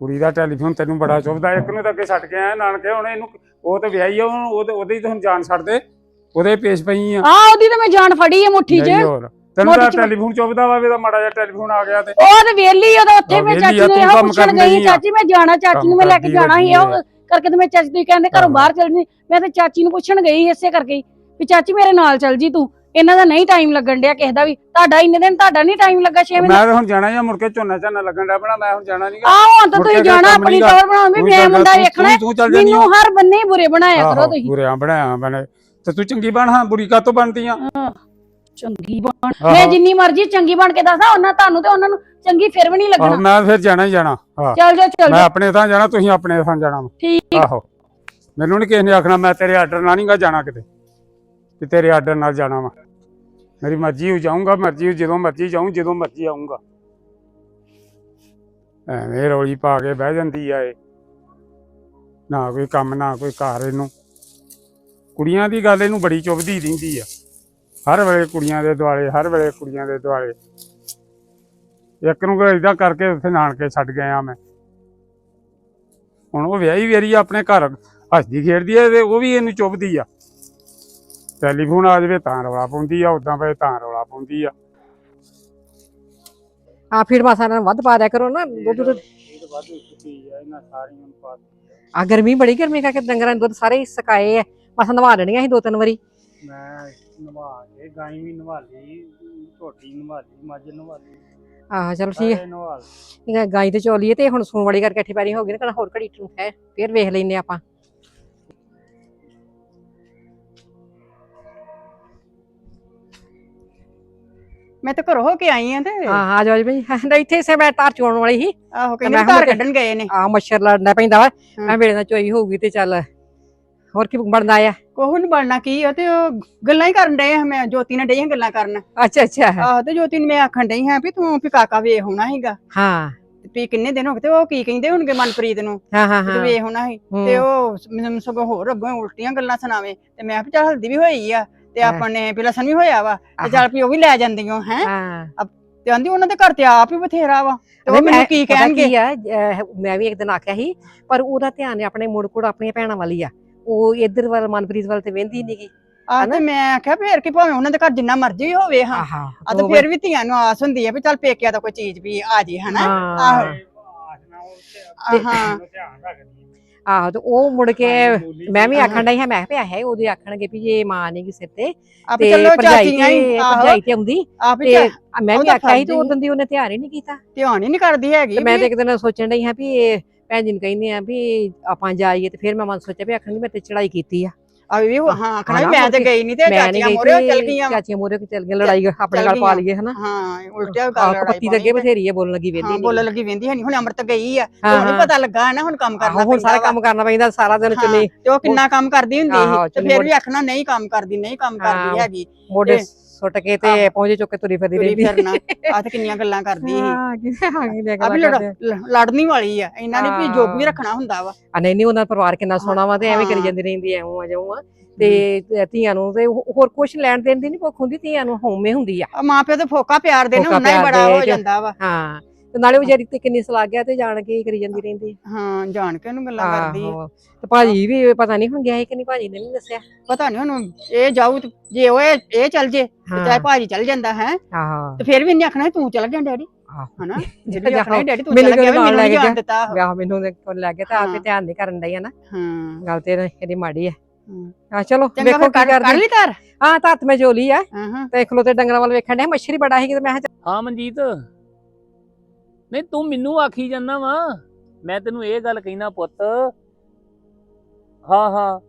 S4: ਕੁੜੀ ਦਾ ਟੈਲੀਫੋਨ ਤੈਨੂੰ ਬੜਾ ਚੁੱਭਦਾ ਇੱਕ ਨੂੰ ਤਾਂ ਅੱਗੇ ਛੱਡ ਕੇ ਆਇਆ ਨਾਨਕੇ ਹੁਣ ਇਹਨੂੰ ਉਹ ਤੇ ਵਿਆਹੀ ਆ ਉਹਨੂੰ ਉਹਦੇ ਉਹਦੇ ਹੀ ਤਾਂ ਹੁਣ ਜਾਨ ਛੱਡ ਦੇ ਉਹਦੇ ਪੇਸ਼ ਪਈ ਆ।
S5: ਆ ਉਹਦੀ ਤਾਂ ਮੈਂ ਜਾਨ ਫੜੀ ਹੈ ਮੁੱਠੀ 'ਚ।
S4: ਨਹੀਂ ਹੋਰ। ਤੈਨੂੰ ਤਾਂ
S5: ਮੋਟੀ ਚ-
S4: ਟੈਲੀਫੋਨ ਚੁੱਭਦਾ ਵਾ ਵੀ ਤਾਂ ਮਾੜਾ ਜਿਹਾ ਟੈਲੀਫੋਨ ਆ ਗਿਆ ਤੇ।
S5: ਉਹ ਤੇ ਵੇਲੀ ਉਹਦਾ ਉੱਥੇ ਮੈਂ
S4: ਵਿਹਲੀ
S5: ਚਾਚੀ
S4: ਆ,
S5: ਨੂੰ
S4: ਤੂੰ
S5: ਇਹੋ
S4: ਕੰਮ
S5: ਪੁੱਛਣ
S4: ਕਰਨ
S5: ਗਈ
S4: ਆ।
S5: ਚਾਚੀ ਮੈਂ ਜਾਣਾ ਚਾਚੀ ਨੂੰ ਮੈਂ ਲੈ ਕੇ
S4: ਕੰਮ
S5: ਜਾਣਾ ਸੀ
S4: ਕਰਦੀ
S5: ਉਹ ਕਰਕੇ ਤੇ ਮੈਂ ਚਾਚੀ ਨੂੰ ਕਹਿੰਦੇ ਘਰੋਂ। ਬਾਹਰ ਚੱਲ ਜੀ। ਮੈਂ ਤੇ ਚਾਚੀ ਨੂੰ ਪੁੱਛਣ ਗਈ ਇਸੇ ਕਰਕੇ ਹੀ ਵੀ ਚਾਚੀ ਮੇਰੇ ਨਾਲ ਚੱਲ ਜੀ ਤੂੰ। ਇਹਨਾਂ ਦਾ ਨਹੀਂ ਟਾਈਮ ਲੱਗਣ ਡਿਆ ਕਿਸੇ ਦਾ ਵੀ। ਤੁਹਾਡਾ ਇੰਨੇ ਦਿਨ ਤੁਹਾਡਾ ਨਹੀਂ ਟਾਈਮ ਲੱਗਾ 6 ਮਹੀਨੇ
S4: ਮੈਂ ਤਾਂ ਹੁਣ ਜਾਣਾ ਜਾਂ ਮੁੜ ਕੇ ਝੋਨਾ ਝਾਨਾ ਲੱਗਣ ਦਾ ਬਣਾ ਮੈਂ ਹੁਣ ਜਾਣਾ ਨਹੀਂ
S5: ਆਹ ਹੁਣ ਤਾਂ
S4: ਮੁੜ
S5: ਤੁਸੀਂ
S4: ਕੇ
S5: ਜਾਣਾ
S4: ਕੰਮ
S5: ਆਪਣੀ
S4: ਨੀਗਾ।
S5: ਟੌਰ ਬਣਾਉਣ ਵੀ ਮੈਂ ਮੁੰਡਾ ਵੇਖਣਾ। ਹੈ।
S4: ਤੂੰ ਚੱਲ ਜਾਨੀ
S5: ਮੈਨੂੰ ਹਰ ਬੰਨੇ ਹੀ ਬੁਰੇ ਬਣਾਇਆ ਕਰੋ ਤੁਸੀਂ।
S4: ਬੁਰਿਆਂ ਬਣਾਇਆ ਬਣੇ। ਤੇ ਤੂੰ ਚੰਗੀ ਬਣ ਹਾਂ ਬੁਰੀ ਕਾਤੋਂ ਬਣਦੀ ਆ
S5: ਚੰਗੀ ਬਣ। ਮੈਂ ਜਿੰਨੀ ਮਰਜ਼ੀ ਚੰਗੀ ਬਣ ਕੇ ਦੱਸਾਂ ਉਹਨਾਂ ਤੁਹਾਨੂੰ ਤੇ ਉਹਨਾਂ ਨੂੰ ਚੰਗੀ ਫਿਰ ਵੀ ਨਹੀਂ
S4: ਆਹੋ,
S5: ਲੱਗਣਾ।
S4: ਮੈਂ ਫਿਰ ਜਾਣਾ ਹੀ ਜਾਣਾ ਹਾਂ।
S5: ਚੱਲ ਜਾ ਚੱਲ
S4: ਮੈਂ
S5: ਜਾ
S4: ਆਪਣੇ ਥਾਂ ਜਾਣਾ ਤੁਸੀਂ ਆਪਣੇ ਥਾਂ ਜਾਣਾ।
S5: ਠੀਕ।
S4: ਆਹੋ। ਮੈਨੂੰ ਨਹੀਂ ਕਿਸੇ ਨੇ ਆਖਣਾ ਮੈਂ ਤੇਰੇ ਆਰਡਰ ਨਾਲ ਨਹੀਂਗਾ ਜਾਣਾ ਕਿਤੇ ਕਿ ਤੇਰੇ ਆਰਡਰ ਨਾਲ ਜਾਣਾ ਵਾ। ਮੇਰੀ ਮਰਜ਼ੀ ਹੋ ਜਾਊਂਗਾ ਮਰਜ਼ੀ ਹੋ ਜਦੋਂ ਮਰਜ਼ੀ ਜਾਊਂ ਜਦੋਂ ਮਰਜ਼ੀ ਆਊਂਗਾ। ਐਵੇਂ ਰੌਲੀ ਪਾ ਕੇ ਬਹਿ ਜਾਂਦੀ ਆ ਇਹ। ਨਾ ਕੋਈ ਕੰਮ ਨਾ ਕੋਈ ਘਰ ਇਹਨੂੰ। ਕੁੜੀਆਂ ਦੀ ਗੱਲ ਇਹਨੂੰ ਬੜੀ ਚੁੱਭਦੀ ਰਹਿੰਦੀ ਆ। ਹਰ ਵੇਲੇ ਕੁੜੀਆਂ ਦੇ ਦੁਆਲੇ ਹਰ ਵੇਲੇ ਕੁੜੀਆਂ ਦੇ ਦੁਆਲੇ। ਇੱਕ ਨੂੰ ਏਦਾਂ ਕਰਕੇ ਉੱਥੇ ਨਾਨਕੇ ਛੱਡ ਗਿਆ ਮੈਂ। ਹੁਣ ਉਹ ਵਿਆਹੀ ਵੇਰੀ ਆ ਆਪਣੇ ਘਰ ਹੱਸਦੀ ਖੇਡਦੀ ਐ ਤੇ ਉਹ ਵੀ ਇਹਨੂੰ ਚੁੱਭਦੀ ਆ। ਟੈਲੀਫੋਨ ਆ ਜਾਵੇ ਤਾਂ ਰੌਲਾ ਪਾਉਂਦੀ ਆ ਉਦਾਂ ਪਏ ਤਾਂ ਰੌਲਾ ਪਾਉਂਦੀ ਆ।
S6: ਆ ਫੀਡ ਮਾਸਾ ਨਾਲ ਵੱਧ ਪਾ ਦਿਆ ਕਰੋ ਨਾ ਦੁੱਧ ਦੁੱਧ।
S4: ਇਹਨਾਂ ਸਾਰੀਆਂ ਨੂੰ ਪਾ
S6: ਆ। ਗਰਮੀ ਬੜੀ ਗਰਮੀ ਕਰਕੇ ਡੰਗਰਾਂ ਦੇ ਦੁੱਧ ਸਾਰੇ ਸੁਕਾਏ ਆ। ਮਸਾਂ ਨਵਾ ਦੇਣੀਆਂ ਸੀ ਦੋ ਤਿੰਨ ਵਾਰੀ।
S4: ਮੈਂ ਨਵਾ ਕੇ ਗਾਈ ਵੀ ਨਵਾ ਲਈ ਝੋਟੀ ਨਵਾ ਲਈ ਮੱਝ ਨਵਾ ਲਈ।
S6: ਆਹ ਚਲੋ ਠੀਕ
S4: ਸਾਰੇ ਨਵਾ ਲਏ।
S6: ਹੈ ਗਾਈ ਤੇ ਚੋਲੀਏ ਤੇ ਹੁਣ ਸੂਣ ਵਾਲੀ ਕਰਕੇ ਅੱਠੀ ਪੈਰੀ ਹੋ ਗਈ ਨਾ ਕਹਿੰਦਾ ਹੋਰ ਘੜੀ ਨੂੰ ਹੈ ਫੇਰ ਵੇਖ ਲੈਨੇ ਆਪਾਂ।
S7: ਮੈਂ ਤਾਂ ਘਰੋਂ ਹੋ ਕੇ ਆਈ ਆ ਤੇ।
S6: ਹਾਂ ਆ ਜਾਓ ਜੀ ਬਈ। ਹਾਂ, ਇੱਥੇ ਸੇ ਮੈਂ ਤਾਰ ਚੋਣ ਵਾਲੀ ਸੀ।
S7: ਆਹੋ ਕਹਿੰਦੇ
S6: ਮੈਂ
S7: ਘਰ ਕੱਢਣ ਗਏ ਨੇ।
S6: ਆ ਮੱਛਰ ਲੜਨਾ ਪੈਂਦਾ ਵਾ। ਮੈਂ ਵੇਲੇ ਨਾਲ ਚੋਈ ਹੋਊਗੀ ਤੇ ਚੱਲ। ਹੋਰ ਕੀ ਬਣਦਾ ਆ?
S7: ਕੋਹ ਨੀ ਬਣਨਾ ਕੀ ਆ ਤੇ ਉਹ ਗੱਲਾਂ ਹੀ ਕਰਨ ਡਏ ਆ ਮੈਂ ਜੋਤੀ ਨਾਲ ਡਈਆਂ ਗੱਲਾਂ ਕਰਨ।
S6: ਅੱਛਾ ਅੱਛਾ।
S7: ਆਹ ਤੇ ਜੋਤੀ ਨੂੰ ਮੈਂ ਆਖਣ ਡਈ ਹਾਂ ਵੀ ਤੂੰ ਵੀ ਕਾਕਾ ਵੇ ਹੋਣਾ ਹੈਗਾ
S6: ਹਾਂ।
S7: ਵੀ ਕਿੰਨੇ ਦਿਨ ਹੋ ਗਏ ਤੇ ਉਹ ਕੀ ਕਹਿੰਦੇ ਹੋਣਗੇ ਮਨਪ੍ਰੀਤ ਨੂੰ?
S6: ਹਾਂ ਹਾਂ
S7: ਤੇ
S6: ਹਾਂ।
S7: ਵੇ ਹੋਣਾ ਸੀ।
S6: ਹੂੰ।
S7: ਤੇ ਉਹ ਮੈਨੂੰ ਸਗੋਂ ਹੋਰ ਅੱਗੋਂ ਉਲਟੀਆਂ ਗੱਲਾਂ ਸੁਣਾਵੇ। ਤੇ ਮੈਂ ਕਿਹਾ ਚੱਲ ਹਲਦੀ ਵੀ ਹੋਈ ਆ ਤੇ। ਆਪਾਂ ਨੇ ਵੀ ਲਸਣ ਵੀ ਹੋਇਆ ਵਾ ਤੇ ਚੱਲ ਵੀ ਉਹ ਵੀ ਲੈ ਜਾਂਦੀਆਂ ਹੈ।
S6: ਹਾਂ।
S7: ਤੇ ਆਂਦੀ ਉਹਨਾਂ ਦੇ ਘਰ ਤੇ ਆਪ ਹੀ ਬਥੇਰਾ ਵਾ ਤੇ ਉਹ
S6: ਨਹੀਂ,
S7: ਮੈਨੂੰ ਕੀ ਕਹਿਣਗੇ?
S6: ਮੈਂ ਵੀ ਇੱਕ ਦਿਨ ਆਖਿਆ ਸੀ ਪਰ ਉਹਦਾ ਧਿਆਨ ਆਪਣੇ ਮੁੜ ਕੁੜ ਆਪਣੀਆਂ ਭੈਣਾਂ ਵਾਲੀ ਆ। ਉਹ ਇੱਧਰ ਵੱਲ ਮਨਪ੍ਰੀਤ ਵੱਲ ਤੇ ਵੇਂਦੀ ਨਹੀਂਗੀ
S7: ਆ ਤੇ ਮੈਂ ਆਖਿਆ ਫੇਰ ਕੀ ਭਾਵੇਂ ਉਹਨਾਂ ਦੇ ਘਰ ਜਿੰਨਾ ਮਰਜ਼ੀ ਹੋਵੇ ਹਾਂ।
S6: ਆਹਾ
S7: ਆ ਤੇ ਫੇਰ ਵੀ ਧੀਆਂ ਨੂੰ ਆਸ ਹੁੰਦੀ ਆ ਵੀ ਚੱਲ ਪੇਕਿਆਂ ਦਾ ਕੋਈ ਚੀਜ਼ ਵੀ ਆ ਜੇ ਹਨਾ? ਆਹੋ। ਹਾਂ
S6: ਆਹੋ। ਤੇ ਉਹ ਮੁੜ ਕੇ ਮੈਂ ਵੀ ਆਖਣ ਡਈ ਹਾਂ ਮੈਂ ਕਿਹਾ ਹੈ ਉਹਦੇ ਆਖਣਗੇ ਵੀ ਜੇ ਮਾਂ ਨਹੀਂ ਕਿਸੇ ਤੇ ਤੇ
S7: ਚਲੋ ਚਾਚੀਆਂ ਹੀ
S6: ਤੇ ਆਉਂਦੀ।
S7: ਹੀ
S6: ਤੇ ਮੈਂ ਵੀ ਆਖਿਆ ਸੀ ਤੇ ਉਦੋਂ ਦੀ ਉਹਨੇ ਧਿਆਨ ਹੀ ਨਹੀਂ ਕੀਤਾ।
S7: ਧਿਆਨ ਹੀ ਨਹੀਂ ਕਰਦੀ ਹੈਗੀ
S6: ਮੈਂ ਤੇ ਇੱਕ ਦਿਨ ਸੋਚਣ ਡਈ ਹਾਂ ਵੀ ਇਹ ਭੈਣ ਜੀ ਨੂੰ ਕਹਿੰਦੇ ਆ ਵੀ ਆਪਾਂ ਜਾਈਏ ਤੇ ਫਿਰ ਮੈਂ ਮਨ ਸੋਚਿਆ ਵੀ ਆਖਣਗੇ ਮੈਂ ਤੇ ਚੜਾਈ ਕੀਤੀ ਆ।
S7: ਆ ਵੀ ਹਾਂ ਆਖਣਾ ਵੀ ਮੈਂ ਤੇ ਗਈ ਨਹੀਂ ਤੇ ਚਾਚੀਆਂ ਮੋਰੇ ਚੱਲ ਗਈਆਂ।
S6: ਚਾਚੀਆਂ ਮੋਰੇ ਚੱਲ ਗਈਆਂ ਲੜਾਈ ਆਪਣੇ ਨਾਲ ਪਾ। ਲਈਏ ਹਨਾ?
S7: ਹਾਂ ਉਲਟਿਆ ਗੱਲ ਲੜਾਈ
S6: ਪੱਤੀ ਤੇ ਅੱਗੇ ਬਥੇਰੀ ਹੈ ਬੋਲਣ ਲੱਗੀ ਵੇਦੀ
S7: ਹਾਂ ਬੋਲਣ ਲੱਗੀ ਵੇਂਦੀ ਹੈ ਨਹੀਂ ਹੁਣ ਅਮਰਤ ਗਈ ਆ। ਹੁਣ। ਪਤਾ ਲੱਗਾ ਹੈ ਨਾ ਹੁਣ ਕੰਮ ਕਰਨਾ
S6: ਹੁਣ ਸਾਰਾ ਕੰਮ ਕਰਨਾ ਪੈਂਦਾ ਸਾਰਾ ਦਿਨ ਚੁੰਨੀ
S7: ਤੇ ਉਹ ਕਿੰਨਾ ਕੰਮ ਕਰਦੀ ਹੁੰਦੀ ਸੀ। ਤੇ ਫਿਰ ਵੀ ਆਖਣਾ ਨਹੀਂ ਕੰਮ ਕਰਦੀ ਨਹੀਂ ਕੰਮ ਕਰਦੀ। ਹੈਗੀ।
S6: ਮੋਢੇ ਸੁੱਟ ਕੇ ਤੇ ਪਹੁੰਚੇ ਚੁੱਕ ਤੁਰੀ ਫਿਰਦੀ ਰਹਿੰਦੀ।
S7: ਫਿਰਨਾ। ਆ ਤੇ ਕਿੰਨੀਆਂ ਗੱਲਾਂ ਕਰਦੀ ਸੀ।
S6: ਹਾਂ ਆ
S7: ਵੀ ਲੜਨੀ ਵਾਲੀ ਆ। ਇਹਨਾਂ ਨੇ ਵੀ
S6: ਹਾਂ।
S7: ਜੋਗ ਵੀ ਰੱਖਣਾ ਹੁੰਦਾ ਵਾ।
S6: ਆ ਨਹੀਂ ਨਹੀਂ ਉਹਨਾਂ ਦਾ ਪਰਿਵਾਰ ਕਿੰਨਾ ਸੋਹਣਾ ਵਾ ਤੇ ਐਵੇਂ ਕਰੀ
S7: ਹਾਂ।
S6: ਜਾਂਦੀ ਰਹਿੰਦੀ ਐ ਐਉਂ ਆ ਜਾਉਂ ਆ। ਤੇ ਧੀਆਂ ਨੂੰ ਤੇ ਹੋ- ਹੋਰ ਕੁਝ ਲੈਣ ਦੇਣ ਦੀ ਨਹੀਂ ਭੁੱਖ ਹੁੰਦੀ ਧੀਆਂ ਨੂੰ ਹਉਮੈ ਹੁੰਦੀ ਆ।
S7: ਮਾਂ ਪਿਓ ਤੇ ਫੋਕਾ ਪਿਆਰ ਦੇ ਨਾ
S6: ਫੋਕਾ
S7: ਉਹਨਾਂ ਹੀ ਬੜਾ ਹੋ ਜਾਂਦਾ ਵਾ।
S6: ਹਾਂ। ਤੇ ਨਾਲੇ ਵਿਚਾਰੀ ਤੇ ਕਿੰਨੀ ਸਲਾਹ ਗਿਆ ਤੇ ਜਾਣ ਕੇ ਹੀ ਕਰੀ ਜਾਂਦੀ ਰਹਿੰਦੀ
S7: ਹਾਂ ਜਾਣ ਕੇ ਉਹਨੂੰ ਗੱਲਾਂ ਕਰਦੀ ਆ।
S6: ਆਹੋ ਤੇ ਭਾਜੀ ਵੀ ਪਤਾ ਨਹੀਂ ਹੁਣ ਗਿਆ ਸੀ ਕਿ ਨਹੀਂ ਭਾਜੀ ਨੇ ਨਹੀਂ ਦੱਸਿਆ।
S7: ਪਤਾ ਨਹੀਂ ਉਹਨੂੰ ਇਹ ਜਾਊ ਤੇ ਜੇ ਉਹ ਇਹ ਇਹ ਚੱਲ ਜੇ ਤੇ ਚਾਹੇ
S6: ਹਾਂ।
S7: ਭਾਜੀ ਚੱਲ ਜਾਂਦਾ ਹੈ।
S6: ਆਹੋ।
S7: ਤੇ ਫਿਰ ਵੀ ਇਹਨੇ ਆਖਣਾ ਤੂੰ ਚੱਲ ਗਿਆ ਡੈਡੀ।
S6: ਆਹੋ।
S7: ਹਨਾ? ਜਿਹੜੀ ਆਖਣਾ ਡੈਡੀ ਤੂੰ
S6: ਮੈਨੂੰ
S7: ਚੱਲ ਗਿਆ ਵੀ
S6: ਨਾਲ
S7: ਮੈਨੂੰ
S6: ਲੈ
S7: ਨਹੀਂ
S6: ਕੇ
S7: ਜਾਣ ਦਿੱਤਾ ਆਹੋ।
S6: ਵਿਆਹ ਮੈਨੂੰ ਦੇ ਕੋਲ ਲੈ ਕੇ ਤੇ ਆਪੇ
S7: ਹਾਂ।
S6: ਧਿਆਨ ਨਹੀਂ ਕਰਨ ਡਈ ਆ ਨਾ।
S7: ਹਾਂ।
S6: ਗੱਲ ਤੇ ਇਹਦੀ ਮਾੜੀ ਹੈ। ਆ ਚਲੋ
S7: ਚੰਗਾ
S6: ਵੇਖੋ
S7: ਫਿਰ
S6: ਕੀ
S7: ਕਰ ਕਰ
S6: ਕਰਦੀ
S7: ਲਈ ਧਰ
S6: ਹਾਂ ਤਾਂ ਹੱਥ ਮੈਂ ਜੋਲੀ ਆ।
S7: ਹਾਂ ਹਾਂ।
S6: ਤੇ ਡੰਗਰਾਂ ਵੱਲ ਵੇਖਣ ਡਿਆ ਮੱਛਰੀ ਬੜਾ ਸੀ ਮੈਂ ਕਿਹਾ
S1: ਹਾਂ ਮਨਜੀਤ। ਨਹੀਂ, ਤੂੰ ਮੈਨੂੰ ਆਖੀ ਜਾਂਦਾ ਵਾ। ਮੈਂ ਤੈਨੂੰ ਇਹ ਗੱਲ ਕਹਿਣਾ ਪੁੱਤ। ਹਾਂ ਹਾਂ।